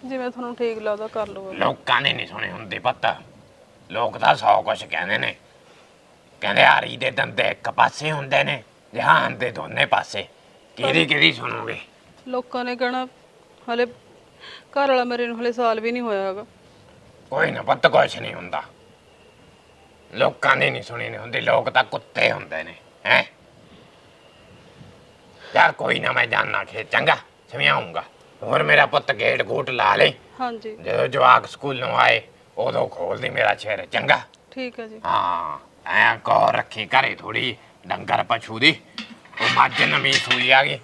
ਜਿਵੇਂ ਤੁਹਾਨੂੰ ਠੀਕ ਲੱਗਦਾ ਕਰ ਲਓ ਲੋਕਾਂ ਨੇ ਨਹੀਂ ਸੁਣੇ ਹੁੰਦੇ ਪੁੱਤ। ਲੋਕ ਤਾਂ ਸੌ ਕੁਛ ਕਹਿੰਦੇ ਨੇ। ਕਹਿੰਦੇ ਹਾਰੀ ਦੇ ਦੰਦੇ ਇੱਕ ਪਾਸੇ ਹੁੰਦੇ ਨੇ ਜਹਾਨ ਦੇ ਦੋਨੇ ਪਾਸੇ। ਕਿਹਦੀ ਕਿਹਦੀ ਸੁਣੋਗੇ? ਲੋਕਾਂ ਨੇ ਕਹਿਣਾ ਹਲੇ ਘਰ ਵਾਲਾ ਮੇਰੇ ਨੂੰ ਹਲੇ ਸਾਲ ਵੀ ਨਹੀਂ ਹੋਇਆ ਹੈਗਾ। ਕੋਈ ਨਾ ਪੁੱਤ ਕੁਛ ਨਹੀਂ ਹੁੰਦਾ। ਲੋਕਾਂ ਨੇ ਨਹੀਂ ਸੁਣੀ ਨਹੀਂ ਹੁੰਦੀ ਲੋਕ ਤਾਂ ਕੁੱਤੇ ਹੁੰਦੇ ਨੇ ਹੈ ਯਾਰ ਕੋਈ ਨਾ ਮੈਂ ਜਾਣਨਾ ਖੇ ਚੰਗਾ ਸਮਝਾਉਂਗਾ ਹੋਰ ਮੇਰਾ ਪੁੱਤ ਗੇਟ ਗੂਟ ਲਾ ਲੈ ਹਾਂਜੀ ਜਦੋਂ ਜਵਾਕ ਸਕੂਲੋਂ ਆਏ ਉਦੋਂ ਖੋਲਦੀ ਮੇਰਾ ਛੇਰ ਚੰਗਾ ਠੀਕ ਹੈ ਜੀ ਹਾਂ ਐ ਕੋ ਰੱਖੀ ਘਰੇ ਥੋੜੀ ਡੰਗਰ ਪਛੂ ਦੀ ਉਹ ਮੱਝ ਨਵੀਂ ਸੂਈ ਆ ਗਈ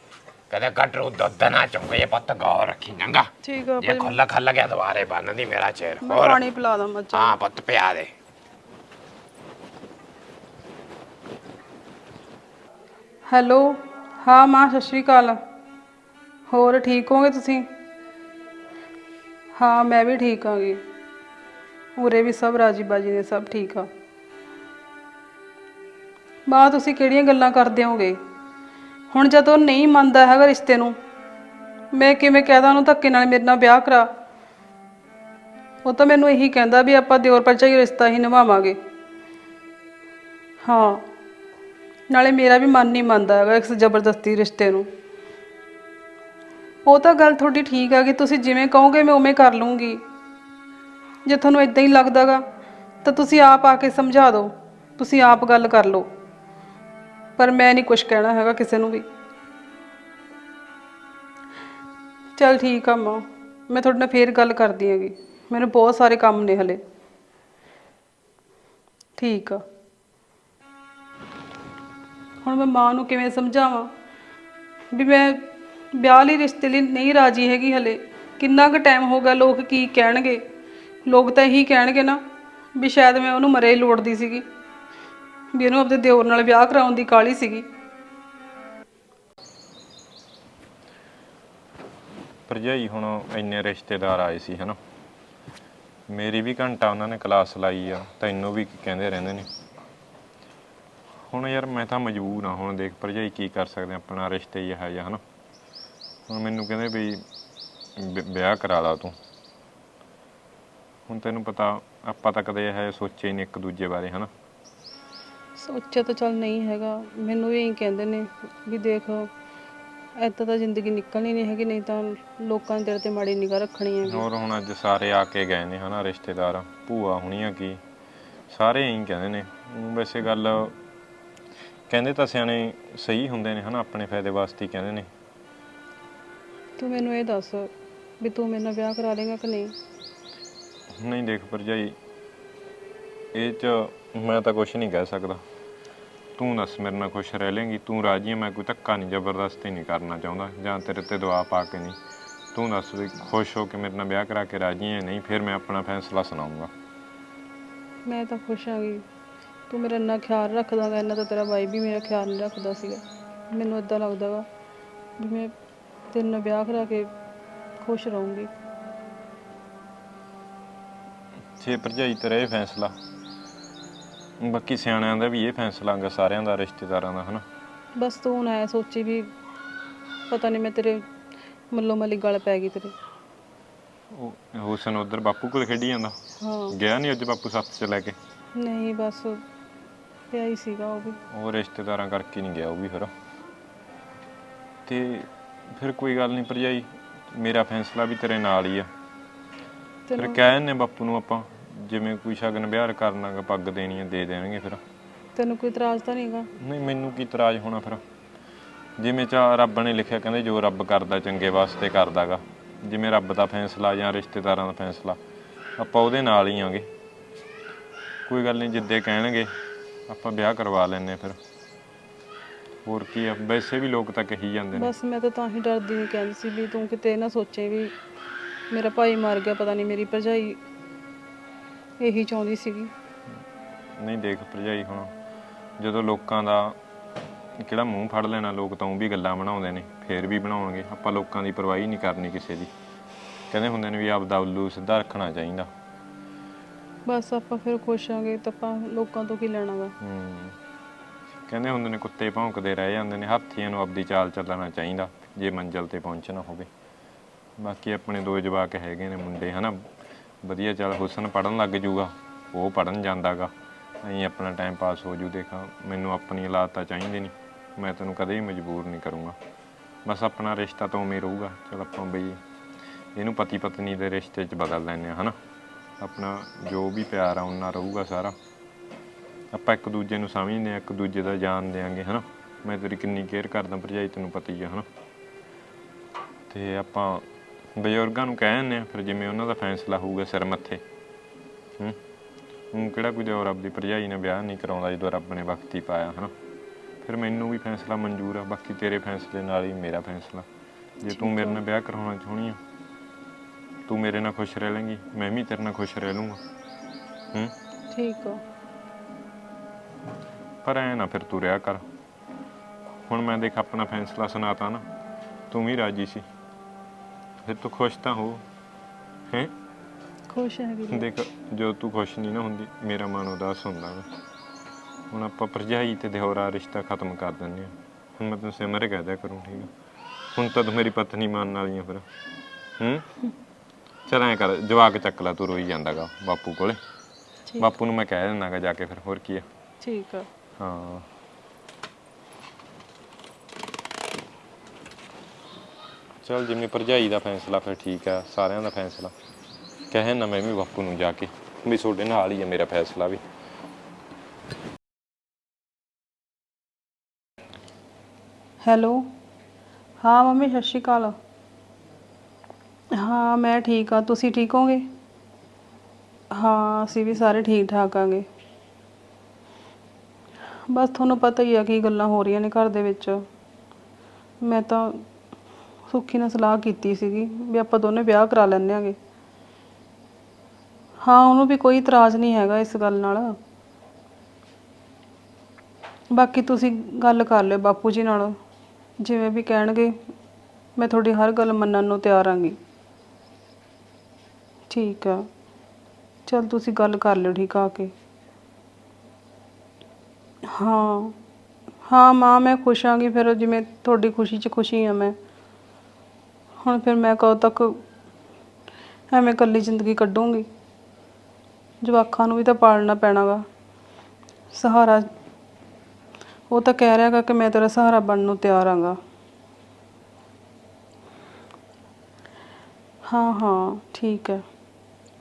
ਕਦੇ ਕਟਰੂ ਦੁੱਧ ਨਾ ਚੁੰਗੇ ਪੁੱਤ ਗੌ ਰੱਖੀ ਚੰਗਾ ਠੀਕ ਆ ਜੇ ਭਾਈ ਖੁੱਲਾ ਖੱਲ ਗਿਆ ਦੁਬਾਰੇ ਬੰਨਦੀ ਮੇਰਾ ਮੈਂ ਹੋਰ ਪਾਣੀ ਪਿਲਾ ਦਾਂ ਮੱਝਾਂ ਹਾਂ ਪੁੱਤ ਪਿਆ ਦੇ ਹੈਲੋ? ਹਾਂ ਮਾਂ, ਸਤਿ ਸ਼੍ਰੀ ਅਕਾਲ। ਹੋਰ ਠੀਕ ਹੋਗੇ ਤੁਸੀਂ? ਹਾਂ, ਮੈਂ ਵੀ ਠੀਕ ਆਂਗੀ ਉਰੇ ਵੀ ਸਭ ਰਾਜੀ ਬਾਜੀ ਨੇ, ਸਭ ਠੀਕ ਆ। ਮਾਂ, ਤੁਸੀਂ ਕਿਹੜੀਆਂ ਗੱਲਾਂ ਕਰਦੇ ਹੋਗੇ ਹੁਣ ਜਦੋਂ ਨਹੀਂ ਮੰਨਦਾ ਹੈਗਾ ਰਿਸ਼ਤੇ ਨੂੰ, ਮੈਂ ਕਿਵੇਂ ਕਹਿਦਾ ਉਹਨੂੰ ਧੱਕੇ ਨਾਲ ਮੇਰੇ ਨਾਲ ਵਿਆਹ ਕਰਾ? ਉਹ ਤਾਂ ਮੈਨੂੰ ਇਹੀ ਕਹਿੰਦਾ ਵੀ ਆਪਾਂ ਦਿਓਰ ਭਰਜਾਈ ਰਿਸ਼ਤਾ ਹੀ ਨਿਭਾਵਾਂਗੇ। ਹਾਂ। ਨਾਲੇ ਮੇਰਾ ਵੀ ਮਨ ਨਹੀਂ ਮੰਨਦਾ ਹੈਗਾ ਇਸ ਜ਼ਬਰਦਸਤੀ ਰਿਸ਼ਤੇ ਨੂੰ। ਉਹ ਤਾਂ ਗੱਲ ਤੁਹਾਡੀ ਠੀਕ ਹੈ ਕਿ ਤੁਸੀਂ ਜਿਵੇਂ ਕਹੋਗੇ ਮੈਂ ਉਵੇਂ ਕਰ ਲੂੰਗੀ। ਜੇ ਤੁਹਾਨੂੰ ਇਦਾਂ ਹੀ ਲੱਗਦਾਗਾ, ਤਾਂ ਤੁਸੀਂ ਆਪ ਆ ਕੇ ਸਮਝਾ ਦਿਓ, ਤੁਸੀਂ ਆਪ ਗੱਲ ਕਰ ਲਓ। ਪਰ ਮੈਂ ਨਹੀਂ ਕੁਝ ਕਹਿਣਾ ਹੈਗਾ ਕਿਸੇ ਨੂੰ ਵੀ। ਚਲ ਠੀਕ ਆ ਮਾਂ, ਮੈਂ ਤੁਹਾਡੇ ਨਾਲ ਫੇਰ ਗੱਲ ਕਰਦੀ ਹੈਗੀ। ਮੈਨੂੰ ਬਹੁਤ ਸਾਰੇ ਕੰਮ ਨੇ ਹਲੇ। ਠੀਕ ਆ। ਹੁਣ ਮੈਂ ਮਾਂ ਨੂੰ ਕਿਵੇਂ ਸਮਝਾਵਾਂ? ਵੀ ਮੈਂ ਵਿਆਹ ਲਈ ਰਿਸ਼ਤੇ ਲਈ ਨਹੀਂ ਰਾਜੀ ਹੈਗੀ ਹਲੇ। ਕਿੰਨਾ ਕੁ ਟਾਈਮ ਹੋ ਗਿਆ ਲੋਕ ਕੀ ਕਹਿਣਗੇ? ਲੋਕ ਤਾਂ ਇਹੀ ਕਹਿਣਗੇ ਨਾ ਵੀ ਸ਼ਾਇਦ ਮੈਂ ਉਹਨੂੰ ਮਰੇ ਹੀ ਲੋੜਦੀ ਸੀਗੀ। ਵੀ ਇਹਨੂੰ ਆਪਣੇ ਦਿਓਰ ਨਾਲ ਵਿਆਹ ਕਰਾਉਣ ਦੀ ਕਾਹਲੀ ਸੀਗੀ। ਭਰਜਾਈ, ਹੁਣ ਇੰਨੇ ਰਿਸ਼ਤੇਦਾਰ ਆਏ ਸੀ, ਹਨਾ? ਮੇਰੀ ਵੀ ਘੰਟਾ ਉਹਨਾਂ ਨੇ ਕਲਾਸ ਲਾਈ ਆ, ਤੈਨੂੰ ਵੀ ਕਹਿੰਦੇ ਰਹਿੰਦੇ ਨੇ। ਹੁਣ ਯਾਰ ਮੈਂ ਤਾਂ ਮਜਬੂਰ ਆ ਹੁਣ ਦੇਖ ਭਰਜਾਈ ਕੀ ਕਰ ਸਕਦੇ ਆ, ਆਪਣਾ ਰਿਸ਼ਤੇ ਹੀ ਹੈ ਜਾਂ ਹਨਾ। ਹੁਣ ਮੈਨੂੰ ਕਹਿੰਦੇ ਵੀ ਵਿ- ਵਿਆਹ ਕਰਾ ਲਾ ਤੂੰ। ਹੁਣ ਤੈਨੂੰ ਪਤਾ ਆਪਾਂ ਤਾਂ ਕਦੇ ਇਹ ਸੋਚਿਆ ਹੀ ਨਹੀਂ ਇੱਕ ਦੂਜੇ ਬਾਰੇ ਹਨਾ। ਸੋਚਿਆ ਤਾਂ ਚੱਲ ਨਹੀਂ ਹੈਗਾ। ਮੈਨੂੰ ਵੀ ਇਹੀ ਕਹਿੰਦੇ ਨੇ ਵੀ ਦੇਖ ਏਦਾਂ ਤਾਂ ਜ਼ਿੰਦਗੀ ਨਿਕਲਣੀ ਨਹੀਂ ਹੈਗੀ ਨਹੀਂ ਤਾਂ ਲੋਕਾਂ ਨੇ ਤੇਰੇ ਤੇ ਮਾੜੀ ਨਿਗਾਹ ਰੱਖਣੀ ਹੈਗੀ। ਹੋਰ ਹੁਣ ਅੱਜ ਸਾਰੇ ਆ ਕੇ ਗਏ ਨੇ ਹਨਾ ਰਿਸ਼ਤੇਦਾਰ। ਭੂਆ ਹੁਣੀਆਂ ਕੀ? ਸਾਰੇ ਐਂ ਕਹਿੰਦੇ ਨੇ। ਊਂ ਵੈਸੇ ਗੱਲ ਕਹਿੰਦੇ ਤਾਂ ਸਿਆਣੇ ਸਹੀ ਹੁੰਦੇ ਨੇ ਹਨਾ ਆਪਣੇ ਫਾਇਦੇ ਵਾਸਤੇ ਹੀ ਕਹਿੰਦੇ ਨੇ। ਤੂੰ ਮੈਨੂੰ ਇਹ ਦੱਸ ਵੀ ਤੂੰ ਮੇਰੇ ਨਾਲ ਵਿਆਹ ਕਰਾ ਲੇਗਾ ਕਿ ਨਹੀਂ? ਨਹੀਂ ਦੇਖ ਭਰਜਾਈ ਇਹ ਚ ਮੈਂ ਤਾਂ ਕੁਝ ਨਹੀਂ ਕਹਿ ਸਕਦਾ। ਤੂੰ ਦੱਸ ਮੇਰੇ ਨਾਲ ਖੁਸ਼ ਰਹਿ ਲੇਂਗੀ ਤੂੰ ਰਾਜੀ ਹੈ ਮੈਂ ਕੋਈ ਧੱਕਾ ਨਹੀਂ ਜ਼ਬਰਦਸਤੀ ਨਹੀਂ ਕਰਨਾ ਚਾਹੁੰਦਾ ਜਾਂ ਤੇਰੇ ਤੇ ਦਵਾ ਪਾ ਕੇ ਨਹੀਂ। ਤੂੰ ਦੱਸ ਵੀ ਖੁਸ਼ ਹੋ ਕੇ ਮੇਰੇ ਨਾਲ ਵਿਆਹ ਕਰਾ ਕੇ ਰਾਜੀ ਹੈ ਨਹੀਂ ਫਿਰ ਮੈਂ ਆਪਣਾ ਫੈਸਲਾ ਸੁਣਾਉਂਗਾ। ਮੈਂ ਤਾਂ ਖੁਸ਼ ਆਂਗੀ ਤੂੰ ਮੇਰਾ ਇੰਨਾ ਖਿਆਲ ਰੱਖਦਾ ਗਾ ਇੰਨਾ ਤਾਂ ਤੇਰਾ ਬਾਈ ਵੀ ਮੇਰਾ ਖਿਆਲ ਨਹੀਂ ਰੱਖਦਾ ਸੀਗਾ। ਮੈਨੂੰ ਇਦਾਂ ਲੱਗਦਾ ਵਾ ਵੀ ਮੈਂ ਤੇਰੇ ਨਾਲ ਵਿਆਹ ਕਰਾ ਕੇ ਖੁਸ਼ ਰਹੂੰਗੀ। ਛੇ ਭਰਜਾਈ ਤੇਰਾ ਇਹ ਫੈਸਲਾ ਬਾਕੀ ਸਿਆਣਿਆਂ ਦਾ ਵੀ ਇਹ ਫੈਸਲਾ ਗਾ ਸਾਰਿਆਂ ਦਾ ਰਿਸ਼ਤੇਦਾਰਾਂ ਦਾ ਹਨਾ? ਬਸ ਤੂੰ ਹੁਣ ਐ ਸੋਚੀ ਵੀ ਪਤਾ ਨਹੀਂ ਮੈਂ ਤੇਰੇ ਮੱਲੋ ਮੱਲੀ ਗਲ ਪੈ ਗਈ ਤੇਰੇ। ਉਹ ਹੁਸਨ ਉਧਰ ਬਾਪੂ ਕੋਲ ਖੇਡੀ ਜਾਂਦਾ? ਹਾਂ। ਗਿਆ ਨਹੀਂ ਅੱਜ ਬਾਪੂ ਸੱਤ ਚ ਲੈ ਕੇ? ਨਹੀਂ ਬਸ ਪਿਆ ਹੀ ਸੀਗਾ ਉਹ ਵੀ। ਉਹ ਰਿਸ਼ਤੇਦਾਰਾਂ ਕਰਕੇ ਨਹੀਂ ਗਿਆ ਉਹ ਵੀ ਫਿਰ। ਤੇ ਫਿਰ ਕੋਈ ਗੱਲ ਨਹੀਂ ਭਰਜਾਈ ਮੇਰਾ ਫੈਸਲਾ ਵੀ ਤੇਰੇ ਨਾਲ ਹੀ ਆ। ਫਿਰ ਤੈਨੂੰ ਕਹਿ ਨੇ ਬਾਪੂ ਨੂੰ ਆਪਾਂ ਜਿਵੇਂ ਕੋਈ ਸ਼ਗਨ ਵਿਹਾਰ ਕਰਨਾਗਾ ਪੱਗ ਦੇਣੀ ਆ ਦੇ ਦੇਣਗੇ ਫਿਰ। ਤੈਨੂੰ ਕੋਈ ਇਤਰਾਜ਼ ਤਾਂ ਨਹੀਂਗਾ? ਨਹੀਂ ਮੈਨੂੰ ਕੀ ਇਤਰਾਜ਼ ਹੋਣਾ ਫਿਰ? ਜਿਵੇਂ ਚਾ ਰੱਬ ਨੇ ਲਿਖਿਆ ਕਹਿੰਦੇ ਜੋ ਰੱਬ ਕਰਦਾ ਚੰਗੇ ਵਾਸਤੇ ਕਰਦਾਗਾ। ਜਿਵੇਂ ਰੱਬ ਦਾ ਫੈਸਲਾ ਜਾਂ ਰਿਸ਼ਤੇਦਾਰਾਂ ਦਾ ਫੈਸਲਾ ਆਪਾਂ ਉਹਦੇ ਨਾਲ ਹੀ ਆਂਗੇ। ਕੋਈ ਗੱਲ ਨਹੀਂ ਜਿੱਦੇ ਕਹਿਣਗੇ ਆਪਾਂ ਵਿਆਹ ਕਰਵਾ ਲੈਨੇ ਫਿਰ। ਹੋਰ ਕੀ ਆ? ਵੈਸੇ ਵੀ ਲੋਕ ਤਾਂ ਕਹੀ ਜਾਂਦੇ ਨੇ। ਬਸ ਮੈਂ ਤਾਂ ਤਾਂ ਹੀ ਡਰਦੀ ਨਹੀਂ ਕਹਿੰਦੀ ਸੀ ਵੀ ਤੂੰ ਕਿਤੇ ਨਾ ਸੋਚੇ ਵੀ ਮੇਰਾ ਭਾਈ ਮਰ ਗਿਆ ਪਤਾ ਨਹੀਂ ਮੇਰੀ ਭਰਜਾਈ ਇਹੀ ਚਾਹੁੰਦੀ ਸੀਗੀ। ਨਹੀਂ ਦੇਖ ਭਰਜਾਈ ਹੁਣ ਜਦੋਂ ਲੋਕਾਂ ਦਾ ਕਿਹੜਾ ਮੂੰਹ ਫੜ ਲੈਣਾ ਲੋਕ ਤਾਂ ਉਹ ਵੀ ਗੱਲਾਂ ਬਣਾਉਂਦੇ ਨੇ ਫੇਰ ਵੀ ਬਣਾਉਣਗੇ। ਆਪਾਂ ਲੋਕਾਂ ਦੀ ਪਰਵਾਹ ਨਹੀਂ ਕਰਨੀ ਕਿਸੇ ਦੀ। ਕਹਿੰਦੇ ਹੁੰਦੇ ਨੇ ਵੀ ਆਪਦਾ ਉੱਲੂ ਸਿੱਧਾ ਰੱਖਣਾ ਚਾਹੀਦਾ। ਬਸ ਆਪਾਂ ਫਿਰ ਖੁਸ਼ ਆਂਗੇ ਤਾਂ ਆਪਾਂ ਲੋਕਾਂ ਤੋਂ ਕੀ ਲੈਣਾ ਵਾ ਹੂੰ। ਕਹਿੰਦੇ ਹੁੰਦੇ ਨੇ ਕੁੱਤੇ ਭੌਂਕਦੇ ਰਹਿ ਜਾਂਦੇ ਨੇ, ਹਾਥੀਆਂ ਨੂੰ ਆਪਦੀ ਚਾਲ ਚੱਲਣਾ ਚਾਹੀਦਾ, ਜੇ ਮੰਜ਼ਲ ਤੇ ਪਹੁੰਚਣਾ ਹੋਵੇ। ਬਾਕੀ ਆਪਣੇ ਦੋ ਜਵਾਕ ਹੈਗੇ ਨੇ ਮੁੰਡੇ, ਹਨਾ। ਵਧੀਆ ਚੱਲ, ਹੁਸਨ ਪੜਨ ਲੱਗ ਜੂਗਾ, ਉਹ ਪੜਨ ਜਾਂਦਾਗਾ। ਅਸੀਂ ਆਪਣਾ ਟਾਈਮ ਪਾਸ ਹੋ ਜੂ, ਦੇਖਾਂ, ਮੈਨੂੰ ਆਪਣੀ ਔਲਾਦ ਤਾਂ ਚਾਹੀਦੀ ਨਹੀਂ ਮੈਂ ਤੈਨੂੰ ਕਦੇ ਵੀ ਮਜਬੂਰ ਨਹੀਂ ਕਰੂੰਗਾ। ਬਸ ਆਪਣਾ ਰਿਸ਼ਤਾ ਤਾਂ ਉਵੇਂ ਰਹੂਗਾ, ਚਲ ਆਪਾਂ ਬਈ, ਇਹਨੂੰ ਪਤੀ ਪਤਨੀ ਦੇ ਰਿਸ਼ਤੇ 'ਚ ਬਦਲ ਲੈਂਦੇ ਆ ਹਨਾ। ਆਪਣਾ ਜੋ ਵੀ ਪਿਆਰ ਆ, ਉਹਨਾਂ ਰਹੂਗਾ ਸਾਰਾ। ਆਪਾਂ ਇੱਕ ਦੂਜੇ ਨੂੰ ਸਮਝਦੇ ਆ ਇੱਕ ਦੂਜੇ ਦਾ ਜਾਣ ਦਿਆਂਗੇ, ਹਨਾ? ਮੈਂ ਤੇਰੀ ਕਿੰਨੀ ਕੇਅਰ ਕਰਦਾ ਭਰਜਾਈ, ਤੈਨੂੰ ਪਤਾ ਹੀ ਆ, ਹਨਾ? ਤੇ ਆਪਾਂ ਬਜ਼ੁਰਗਾਂ ਨੂੰ ਕਹਿ ਦਿੰਦੇ ਆ ਫਿਰ ਜਿਵੇਂ ਉਹਨਾਂ ਦਾ ਫੈਸਲਾ ਹੋਊਗਾ ਸਿਰ ਮੱਥੇ। ਹੂੰ? ਹੁਣ ਕਿਹੜਾ ਕੋਈ ਰੱਬ ਦੀ ਭਰਜਾਈ ਨਾਲ ਵਿਆਹ ਨਹੀਂ ਕਰਾਉਂਦਾ ਜਦੋਂ ਰੱਬ ਨੇ ਵਕਤ ਹੀ ਪਾਇਆ, ਹਨਾ? ਫਿਰ ਮੈਨੂੰ ਵੀ ਫੈਸਲਾ ਮਨਜ਼ੂਰ ਆ, ਬਾਕੀ ਤੇਰੇ ਫੈਸਲੇ ਨਾਲ ਹੀ ਮੇਰਾ ਫੈਸਲਾ। ਜੇ ਤੂੰ ਮੇਰੇ ਨਾਲ ਵਿਆਹ ਕਰਾਉਣਾ ਚਾਹੁੰਦੀ ਆ ਤੂੰ ਮੇਰੇ ਨਾਲ ਖੁਸ਼ ਰਹਿ ਲੇਂਗੀ ਮੈਂ ਵੀ ਤੇਰੇ ਨਾਲ ਖੁਸ਼ ਰਹਿ ਲੂੰਗਾ ਹੂੰ? ਠੀਕ ਆ। ਪਰ ਐ ਨਾ ਫਿਰ ਤੂੰ ਰਿਹਾ ਕਰ। ਹੁਣ ਮੈਂ ਦੇਖ ਆਪਣਾ ਫੈਸਲਾ ਸੁਣਾਤਾ ਨਾ ਤੂੰ ਵੀ ਰਾਜੀ ਸੀ। ਫਿਰ ਤੂੰ ਖੁਸ਼ ਤਾਂ ਹੋ। ਹੈ? ਖੁਸ਼ ਹੈਗੀ ਦੇਖ ਜੋ ਤੂੰ ਖੁਸ਼ ਨਹੀਂ ਨਾ ਹੁੰਦੀ ਮੇਰਾ ਮਨ ਉਦਾਸ ਹੁੰਦਾ ਵਾ। ਹੁਣ ਆਪਾਂ ਭਰਜਾਈ ਤੇ ਦਿਹੋਰਾ ਰਿਸ਼ਤਾ ਖਤਮ ਕਰ ਦਿੰਦੇ ਆ ਹੁਣ ਮੈਂ ਤੈਨੂੰ ਸਿਮਰ ਕਹਿ ਦਿਆ ਕਰੂੰ ਠੀਕ ਆ? ਹੁਣ ਤਾਂ ਤੂੰ ਮੇਰੀ ਪਤਨੀ ਮੰਨਣ ਵਾਲੀ ਆ ਫਿਰ। ਹੂੰ? ਚਲ ਐ ਕਰ ਜਵਾਕ ਚੱਕ ਲੈ ਤੂੰ ਰੋਈ ਜਾਂਦਾਗਾ ਬਾਪੂ ਕੋਲੇ। ਠੀਕ। ਬਾਪੂ ਨੂੰ ਮੈਂ ਕਹਿ ਦਿੰਦਾਗਾ ਜਾ ਕੇ ਫਿਰ ਹੋਰ ਕੀ ਆ? ਠੀਕ ਆ। ਹਾਂ। ਚਲ ਜਿਵੇਂ ਭਰਜਾਈ ਦਾ ਫੈਸਲਾ ਫਿਰ ਠੀਕ ਆ ਸਾਰਿਆਂ ਦਾ ਫੈਸਲਾ। ਕਹੇ ਨਾ ਮੈਂ ਵੀ ਬਾਪੂ ਨੂੰ ਜਾ ਕੇ ਵੀ ਤੁਹਾਡੇ ਨਾਲ ਹੀ ਆ ਮੇਰਾ ਫੈਸਲਾ ਵੀ। ਹੈਲੋ। ਹਾਂ ਮੰਮੀ ਸਤਿ ਸ਼੍ਰੀ ਅਕਾਲ। ਹਾਂ, ਮੈਂ ਠੀਕ ਹਾਂ। ਤੁਸੀਂ ਠੀਕ ਹੋਗੇ? ਹਾਂ, ਅਸੀਂ ਵੀ ਸਾਰੇ ਠੀਕ ਠਾਕ ਆਂਗੇ। ਬਸ ਤੁਹਾਨੂੰ ਪਤਾ ਹੀ ਆ ਕੀ ਗੱਲਾਂ ਹੋ ਰਹੀਆਂ ਨੇ ਘਰ ਦੇ ਵਿੱਚ। ਮੈਂ ਤਾਂ ਸੁੱਖੀ ਨਾਲ ਸਲਾਹ ਕੀਤੀ ਸੀਗੀ ਵੀ ਆਪਾਂ ਦੋਨੇ ਵਿਆਹ ਕਰਾ ਲੈਂਦੇ ਆਂਗੇ। ਹਾਂ, ਉਹਨੂੰ ਵੀ ਕੋਈ ਇਤਰਾਜ਼ ਨਹੀਂ ਹੈਗਾ ਇਸ ਗੱਲ ਨਾਲ। ਬਾਕੀ ਤੁਸੀਂ ਗੱਲ ਕਰ ਲਿਓ ਬਾਪੂ ਜੀ ਨਾਲ। ਜਿਵੇਂ ਵੀ ਕਹਿਣਗੇ, ਮੈਂ ਤੁਹਾਡੀ ਹਰ ਗੱਲ ਮੰਨਣ ਨੂੰ ਤਿਆਰ ਆਂਗੀ। ਠੀਕ ਆ ਚਲ ਤੁਸੀਂ ਗੱਲ ਕਰ ਲਿਓ ਠੀਕ ਆ ਕੇ। ਹਾਂ ਹਾਂ ਮਾਂ, ਮੈਂ ਖੁਸ਼ ਆਂਗੀ ਫਿਰ ਜਿਵੇਂ ਤੁਹਾਡੀ ਖੁਸ਼ੀ 'ਚ ਖੁਸ਼ੀ ਆ ਮੈਂ। ਹੁਣ ਫਿਰ ਮੈਂ ਕਦੋਂ ਤੱਕ ਐਵੇਂ ਇਕੱਲੀ ਜ਼ਿੰਦਗੀ ਕੱਢੂੰਗੀ? ਜਵਾਕਾਂ ਨੂੰ ਵੀ ਤਾਂ ਪਾਲਣਾ ਪੈਣਾਗਾ। ਸਹਾਰਾ, ਉਹ ਤਾਂ ਕਹਿ ਰਿਹਾਗਾ ਕਿ ਮੈਂ ਤੇਰਾ ਸਹਾਰਾ ਬਣਨ ਨੂੰ ਤਿਆਰ ਆਂਗਾ ਹਾਂ ਹਾਂ, ਠੀਕ ਹੈ।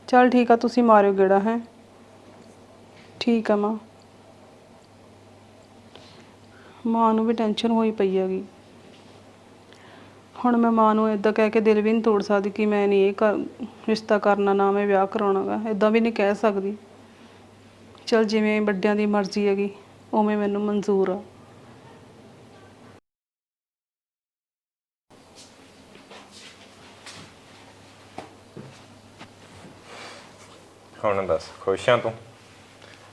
ਚਲ ਠੀਕ ਆ, ਤੁਸੀਂ ਮਾਰਿਓ ਗੇੜਾ, ਹੈ। ਠੀਕ ਆ ਮਾਂ। ਮਾਂ ਨੂੰ ਵੀ ਟੈਨਸ਼ਨ ਹੋਈ ਪਈ ਹੈਗੀ। ਹੁਣ ਮੈਂ ਮਾਂ ਨੂੰ ਇਦਾਂ ਕਹਿ ਕੇ ਦਿਲ ਵੀ ਨਹੀਂ ਤੋੜ ਸਕਦੀ ਕਿ ਮੈਂ ਨਹੀਂ ਇਹ ਕਰ, ਰਿਸ਼ਤਾ ਕਰਨਾ ਨਾ, ਮੈਂ ਵਿਆਹ ਕਰਾਉਣਾਗਾ। ਇਦਾਂ ਵੀ ਨਹੀਂ ਕਹਿ ਸਕਦੀ। ਚਲ ਜਿਵੇਂ ਵੱਡਿਆਂ ਦੀ ਮਰਜ਼ੀ ਹੈਗੀ, ਉਵੇਂ ਮੈਨੂੰ ਮਨਜ਼ੂਰ ਆ। ਹੁਣ ਦੱਸ ਖੁਸ਼ ਆ ਤੂੰ?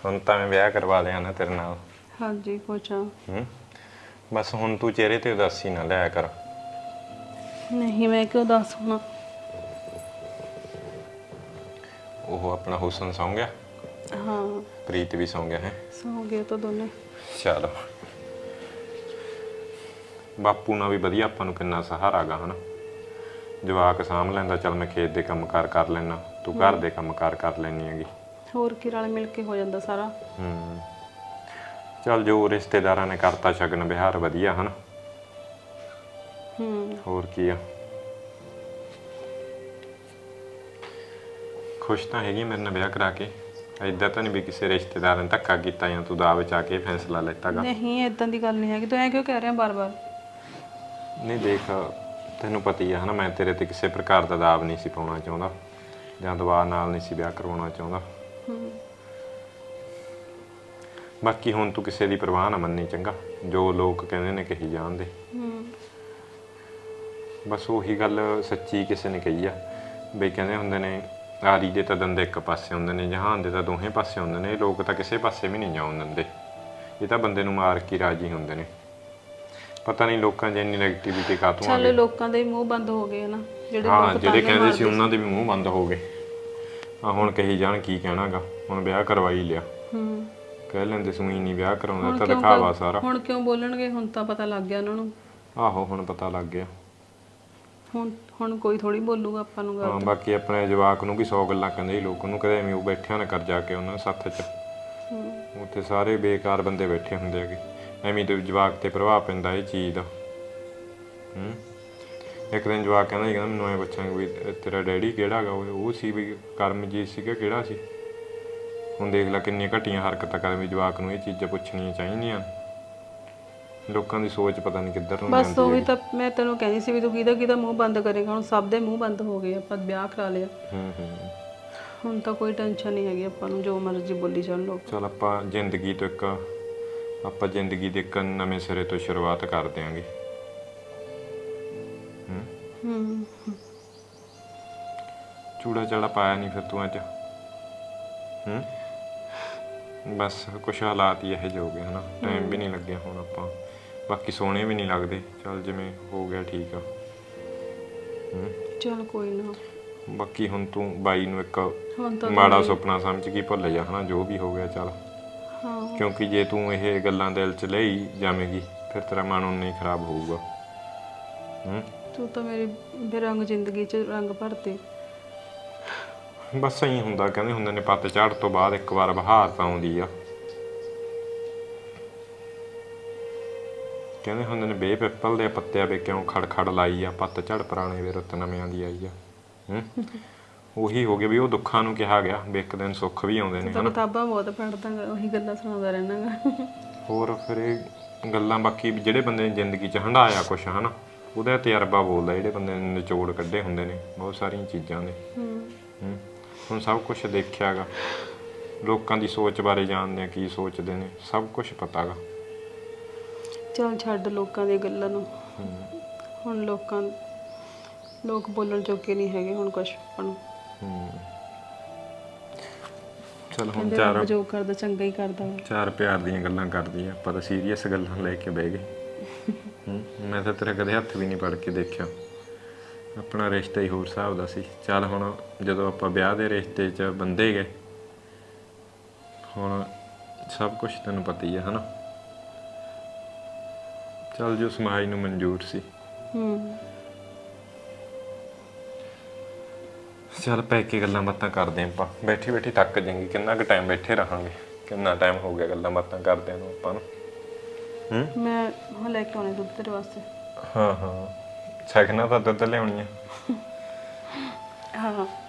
ਹੁਣ ਤਾਂ ਮੈਂ ਵਿਆਹ ਕਰਵਾ ਲਿਆ ਨਾ ਤੇਰੇ ਨਾਲ। ਹਾਂਜੀ ਕੋਚਾ ਹੂੰ? ਬਸ ਹੁਣ ਤੂੰ ਚਿਹਰੇ ਤੇ ਉਦਾਸੀ ਨਾ ਲਿਆ ਕਰ। ਨਹੀਂ ਮੈਂ ਕਿਉਂ ਦੱਸ ਹੁਣ ਉਹ ਆਪਣਾ ਹੁਸਨ ਸੌਂ ਗਿਆ? ਹਾਂ। ਪ੍ਰੀਤ ਵੀ ਸੌਂ ਗਿਆ ਹੈ? ਸੌ ਗਏ ਤਾਂ ਦੋਨੇ। ਚਲੋ। ਬਾਪੂ ਨਾਲ ਵੀ ਵਧੀਆ ਆਪਾਂ ਨੂੰ ਕਿੰਨਾ ਸਹਾਰਾ ਗਾ ਹਨਾ? ਜਵਾਕ ਸਾਂਭ ਲੈਂਦਾ ਚੱਲ ਮੈਂ ਖੇਤ ਦੇ ਕੰਮ ਕਾਰ ਕਰ ਲੈਣਾ ਤੂੰ ਘਰ ਦੇ ਕੰਮ ਕਾਰ ਕਰ ਲੈਣੀ ਹੈਗੀ। ਹੋਰ ਕੀ ਰਲ ਮਿਲ ਕੇ ਹੋ ਜਾਂਦਾ ਸਾਰਾ। ਹੂੰ। ਚੱਲ ਜੋ ਰਿਸ਼ਤੇਦਾਰਾਂ ਨੇ ਕਰਤਾ ਸ਼ਗਨ ਵਿਹਾਰ ਵਧੀਆ ਹਨਾ? ਹੂੰ। ਹੋਰ ਕੀ ਆ? ਖੁਸ਼ ਤਾਂ ਹੈਗੀ ਮੇਰੇ ਨਾਲ ਵਿਆਹ ਕਰਾ ਕੇ। ਐਦਾਂ ਤਾਂ ਨਹੀਂ ਵੀ ਕਿਸੇ ਰਿਸ਼ਤੇਦਾਰ ਨੇ ਧੱਕਾ ਕੀਤਾ ਜਾਂ ਤੂੰ ਦਾਅ ਵਿੱਚ ਆ ਕੇ ਫੈਸਲਾ ਲੈਤਾਗਾ। ਨਹੀਂ ਇਦਾਂ ਦੀ ਗੱਲ ਨਹੀਂ ਹੈਗੀ। ਤੂੰ ਐ ਕਿਉਂ ਕਹਿ ਰਿਹਾ ਬਾਰ-ਬਾਰ? ਨਹੀਂ ਦੇਖ ਤੈਨੂੰ ਪਤਾ ਹੀ ਆ ਹਨਾ? ਮੈਂ ਤੇਰੇ ਤੇ ਕਿਸੇ ਪ੍ਰਕਾਰ ਦਾ ਦਾਅਵ ਨਹੀਂ ਸੀ ਪਾਉਣਾ ਚਾਹੁੰਦਾ। ਜਾਂ ਦਬਾਅ ਨਾਲ ਨਹੀਂ ਸੀ ਵਿਆਹ ਕਰਵਾਉਣਾ ਚਾਹੁੰਦਾ। ਬਾਕੀ ਹੁਣ ਤੂੰ ਕਿਸੇ ਦੀ ਪਰਵਾਹ ਨਾ ਮੰਨੀ ਚੰਗਾ। ਜੋ ਲੋਕ ਕਹਿੰਦੇ ਨੇ ਕਹੀ ਜਾਣਦੇ। ਹੂੰ ਬਸ ਉਹੀ ਗੱਲ ਸੱਚੀ ਕਿਸੇ ਨੇ ਕਹੀ ਆ। ਬਈ ਕਹਿੰਦੇ ਹੁੰਦੇ ਨੇ, ਆਰੀ ਦੇ ਤਾਂ ਦੰਦੇ ਇੱਕ ਪਾਸੇ ਹੁੰਦੇ ਨੇ, ਜਹਾਨ ਦੇ ਤਾਂ ਦੋਹੇ ਪਾਸੇ ਹੁੰਦੇ ਨੇ। ਇਹ ਲੋਕ ਤਾਂ ਕਿਸੇ ਪਾਸੇ ਵੀ ਨਹੀਂ ਜਾਣ ਦਿੰਦੇ। ਇਹ ਤਾਂ ਬੰਦੇ ਨੂੰ ਮਾਰ ਕੇ ਰਾਜੀ ਹੁੰਦੇ ਨੇ। ਪਤਾ ਨਹੀਂ ਲੋਕਾਂ 'ਚ ਇੰਨੀ ਨੈਗੇਟਿਵਿਟੀ ਕਾਤੋਂ ਆ ਚੱਲ ਗਈ। ਲੋਕਾਂ ਦੇ ਮੂੰਹ ਬੰਦ ਹੋ ਗਏ ਨਾ ਜਿਹੜੇ ਹਾਂ ਲੋਕ ਜਿਹੜੇ ਤਾਨੇ ਕਹਿੰਦੇ ਸੀ ਮਾਰਦੇ ਉਹਨਾਂ ਦੇ ਵੀ ਮੂੰਹ ਬੰਦ ਹੋ ਗਏ। ਆ ਹੁਣ ਕਹੀ ਜਾਣ ਕੀ ਕਹਿਣਾਗਾ ਹੁਣ ਵਿਆਹ ਕਰਵਾਈ ਲਿਆ। ਹੂੰ। ਕਹਿ ਲੈਂਦੇ ਸੂਈ ਨਹੀਂ ਵਿਆਹ ਕਰਾਉਂਦਾ ਤਾਂ ਦਿਖਾਵਾ ਸਾਰਾ। ਹੁਣ ਕਿਉਂ ਬੋਲਣਗੇ? ਹੁਣ ਤਾਂ ਪਤਾ ਲੱਗ ਗਿਆ ਉਹਨਾਂ ਨੂੰ। ਆਹੋ ਹੁਣ ਪਤਾ ਲੱਗ ਗਿਆ। ਹੁਣ ਹੁਣ ਕੋਈ ਥੋੜੀ ਬੋਲੂਗਾ ਆਪਾਂ ਨੂੰ ਹਾਂ ਗੱਲ ਬਾਕੀ ਆਪਣੇ ਜਵਾਕ ਨੂੰ ਵੀ 100 ਗੱਲਾਂ ਕਹਿੰਦੇ ਸੀ ਲੋਕ ਨੂੰ ਕਦੇ ਐਵੇਂ ਉਹ ਬੈਠਿਆ ਨਾ ਕਰ ਜਾ ਕੇ ਉਹਨਾਂ ਦੇ ਸੱਥ 'ਚ। ਉੱਥੇ ਸਾਰੇ ਬੇਕਾਰ ਬੰਦੇ ਬੈਠੇ ਹੁੰਦੇ ਹੈਗੇ। ਐਵੇਂ ਤੇ ਜਵਾਕ ਤੇ ਪ੍ਰਭਾਵ ਪੈਂਦਾ ਇਹ ਚੀਜ਼ ਦਾ। ਹੂੰ? ਇੱਕ ਦਿਨ ਜਵਾਕ ਕਹਿੰਦਾ ਸੀ ਕਹਿੰਦਾ ਮੈਨੂੰ ਐ ਪੁੱਛਾਂਗੇ ਵੀ ਤੇਰਾ ਡੈਡੀ ਕਿਹੜਾ ਗਾ ਉਹ ਸੀ ਵੀ ਕਰਮਜੀਤ ਸੀਗਾ ਕਿਹੜਾ ਸੀ? ਹੁਣ ਦੇਖ ਲੈ ਕਿੰਨੀਆਂ ਘਟੀਆਂ ਹਰਕਤਾਂ ਕਰਨ ਵੀ ਜਵਾਕ ਨੂੰ ਇਹ ਚੀਜ਼ਾਂ ਪੁੱਛਣੀਆਂ ਚਾਹੀਦੀਆਂ। ਲੋਕਾਂ ਦੀ ਸੋਚ ਪਤਾ ਨਹੀਂ ਕਿੱਧਰ ਨੂੰ ਬਸ ਉਹ ਵੀ ਤਾਂ ਮੈਂ ਤੈਨੂੰ ਕਹਿੰਦੀ ਸੀ ਵੀ ਤੂੰ ਕਿਹਦਾ ਕਿਹਦਾ ਮੂੰਹ ਬੰਦ ਕਰੇਗਾ? ਹੁਣ ਸਭ ਦੇ ਮੂੰਹ ਬੰਦ ਹੋ ਗਏ ਆਪਾਂ ਵਿਆਹ ਕਰਾ ਲਿਆ। ਹੂੰ ਹੂੰ ਹੁਣ ਤਾਂ ਕੋਈ ਟੈਨਸ਼ਨ ਨਹੀਂ ਹੈਗੀ ਆਪਾਂ ਨੂੰ ਜੋ ਮਰਜ਼ੀ ਬੋਲੀ ਚੱਲ ਲੋਕ। ਚਲ ਆਪਾਂ ਜ਼ਿੰਦਗੀ ਤੋਂ ਇੱਕ ਆਪਾਂ ਜ਼ਿੰਦਗੀ ਦੇ ਇੱਕ ਨਵੇਂ ਸਿਰੇ ਤੋਂ ਸ਼ੁਰੂਆਤ ਕਰ ਦਿਆਂਗੇ। ਹੂੰ? ਹੂੰ ਚੂੜਾ ਚਾੜਾ ਪਾਇਆ ਨਹੀਂ ਫਿਰ ਤੂੰ ਅੱਜ। ਹੂੰ? ਬਸ ਕੁਛ ਹਾਲਾਤ ਹੀ ਇਹੋ ਜਿਹੇ ਹੋ ਗਏ ਹਨਾ। ਟਾਈਮ ਵੀ ਨਹੀਂ ਲੱਗਿਆ ਹੁਣ ਆਪਾਂ। ਬਾਕੀ ਸੋਹਣੇ ਵੀ ਨਹੀਂ ਲੱਗਦੇ। ਚਲ ਜਿਵੇਂ ਹੋ ਗਿਆ ਠੀਕ ਆ। ਹੂੰ? ਚੱਲ ਕੋਈ ਨਾ। ਬਾਕੀ ਹੁਣ ਤੂੰ ਬਾਈ ਨੂੰ ਇੱਕ ਹੁਣ ਤਾਂ ਮਾੜਾ ਸੁਪਨਾ ਸਮਝ ਕੇ ਭੁੱਲ ਜਾ ਹਨਾ। ਜੋ ਵੀ ਹੋ ਗਿਆ ਚੱਲ। ਹਾਂ। ਕਿਉਂਕਿ ਜੇ ਤੂੰ ਇਹ ਗੱਲਾਂ ਦਿਲ 'ਚ ਲਈ ਜਾਵੇਂਗੀ ਫਿਰ ਤੇਰਾ ਮਨ ਉਨਾ ਹੀ ਖਰਾਬ ਹੋਊਗਾ। ਹੂੰ? ਤੂੰ ਤਾਂ ਮੇਰੀ ਬੇਰੰਗ ਜ਼ਿੰਦਗੀ 'ਚ ਰੰਗ ਭਰਤੇ। ਬਸ ਐਂ ਹੁੰਦਾ ਕਹਿੰਦੇ ਹੁੰਦੇ ਨੇ ਪੱਤ ਝੜ ਤੋਂ ਬਾਅਦ ਇੱਕ ਵਾਰ ਬਹਾਰ ਤਾਂ ਆਉਂਦੀ ਆ। ਕਹਿੰਦੇ ਹੁੰਦੇ ਨੇ ਬੇ ਪਿੱਪਲ ਦੇ ਪੱਤਿਆਂ ਵੇ ਕਿਉਂ ਖੜ ਖੜ ਲਾਈ ਆ ਪੱਤ ਝੜ ਪੁਰਾਣੇ ਵੇ ਰੁੱਤ ਨਵਿਆਂ ਦੀ ਆਈ ਆ। ਹੂੰ? ਉਹੀ ਹੋ ਗਿਆ ਵੀ ਉਹ ਦੁੱਖਾਂ ਨੂੰ ਕਿਹਾ ਗਿਆ ਵੀ ਇੱਕ ਦਿਨ ਸੁੱਖ ਵੀ ਆਉਂਦੇ ਨੇ ਤਾਂ ਹਨਾ? ਕਿਤਾਬਾਂ ਬਹੁਤ ਪੜ੍ਹਦਾ ਗਾ, ਉਹੀ ਗੱਲਾਂ ਸੁਣਾਉਂਦਾ ਰਹਿਣਾਗਾ ਹੋਰ ਫਿਰ ਇਹ ਗੱਲਾਂ ਬਾਕੀ ਜਿਹੜੇ ਬੰਦੇ ਨੇ ਜ਼ਿੰਦਗੀ 'ਚ ਹੰਡਾਇਆ ਕੁਛ ਹਨਾ? ਉਹਦਾ ਤਜਰਬਾ ਬੋਲਦਾ ਜਿਹੜੇ ਬੰਦੇ ਨੇ ਨਿਚੋੜ ਕੱਢੇ ਹੁੰਦੇ ਨੇ ਬਹੁਤ ਸਾਰੀਆਂ ਚੀਜ਼ਾਂ ਦੇ ਹੂੰ। ਹੂੰ। ਹੁਣ ਸਭ ਕੁਝ ਦੇਖਿਆਗਾ। ਲੋਕਾਂ ਦੀ ਸੋਚ ਬਾਰੇ ਜਾਣਦੇ ਆ ਕੀ ਸੋਚਦੇ ਨੇ ਸਭ ਕੁਝ ਪਤਾਗਾ। ਚੱਲ ਛੱਡ ਲੋਕਾਂ ਦੀਆਂ ਗੱਲਾਂ ਨੂੰ। ਹੁਣ ਲੋਕਾਂ ਲੋਕ ਬੋਲਣ ਜੋਗੇ ਨਹੀਂ ਹੈਗੇ ਹੁਣ ਕੁਛ ਆਪਾਂ ਨੂੰ। ਚਲ ਹੁਣ ਕਹਿੰਦੇ ਚਾਰ ਰੱਬ ਜੋ ਕਰਦਾ ਚੰਗਾ ਹੀ ਕਰਦਾ ਵਾ। ਚਾਰ ਪਿਆਰ ਦੀਆਂ ਗੱਲਾਂ ਕਰਦੀ ਆ ਪਰ ਸੀਰੀਅਸ ਗੱਲਾਂ ਲੈ ਕੇ ਬਹਿ ਹੂੰ, ਮੈਂ ਤਾਂ ਤੇਰਾ ਕਦੇ ਹੱਥ ਵੀ ਨਹੀਂ ਫੜ ਕੇ ਦੇਖਿਆ। ਆਪਣਾ ਰਿਸ਼ਤਾ ਹੀ ਹੋਰ ਹਿਸਾਬ ਦਾ ਸੀ। ਚੱਲ ਹੁਣ ਜਦੋਂ ਆਪਾਂ ਵਿਆਹ ਦੇ ਰਿਸ਼ਤੇ 'ਚ ਬੰਦੇ ਗਏ ਹੁਣ ਸਭ ਕੁਝ ਤੈਨੂੰ ਪਤਾ ਹੀ ਹੈ ਹਨਾ? ਚੱਲ ਜੋ ਸਮਾਜ ਨੂੰ ਮਨਜ਼ੂਰ ਸੀ। ਹੂੰ। ਚੱਲ ਪੈ ਕੇ ਗੱਲਾਂ ਬਾਤਾਂ ਕਰਦੇ ਆਪਾਂ। ਬੈਠੀ ਬੈਠੀ ਥੱਕ ਜਾਏਂਗੇ ਕਿੰਨਾ ਕੁ ਟਾਈਮ ਬੈਠੇ ਰਹਾਂਗੇ? ਕਿੰਨਾ ਟਾਈਮ ਹੋ ਗਿਆ ਗੱਲਾਂ ਬਾਤਾਂ ਕਰਦਿਆਂ ਨੂੰ ਆਪਾਂ ਨੂੰ? ਹੂੰ? ਮੈਂ ਹੁਣ ਲੈ ਕੇ ਆਉਣੇ ਦੁੱਧ ਤੇਰੇ ਵਾਸਤੇ। ਹਾਂ ਹਾਂ। ਸਗਨਾ ਤਾਂ ਦੁੱਧ ਲਿਆਉਣੀ ਆ। ਹਾਂ।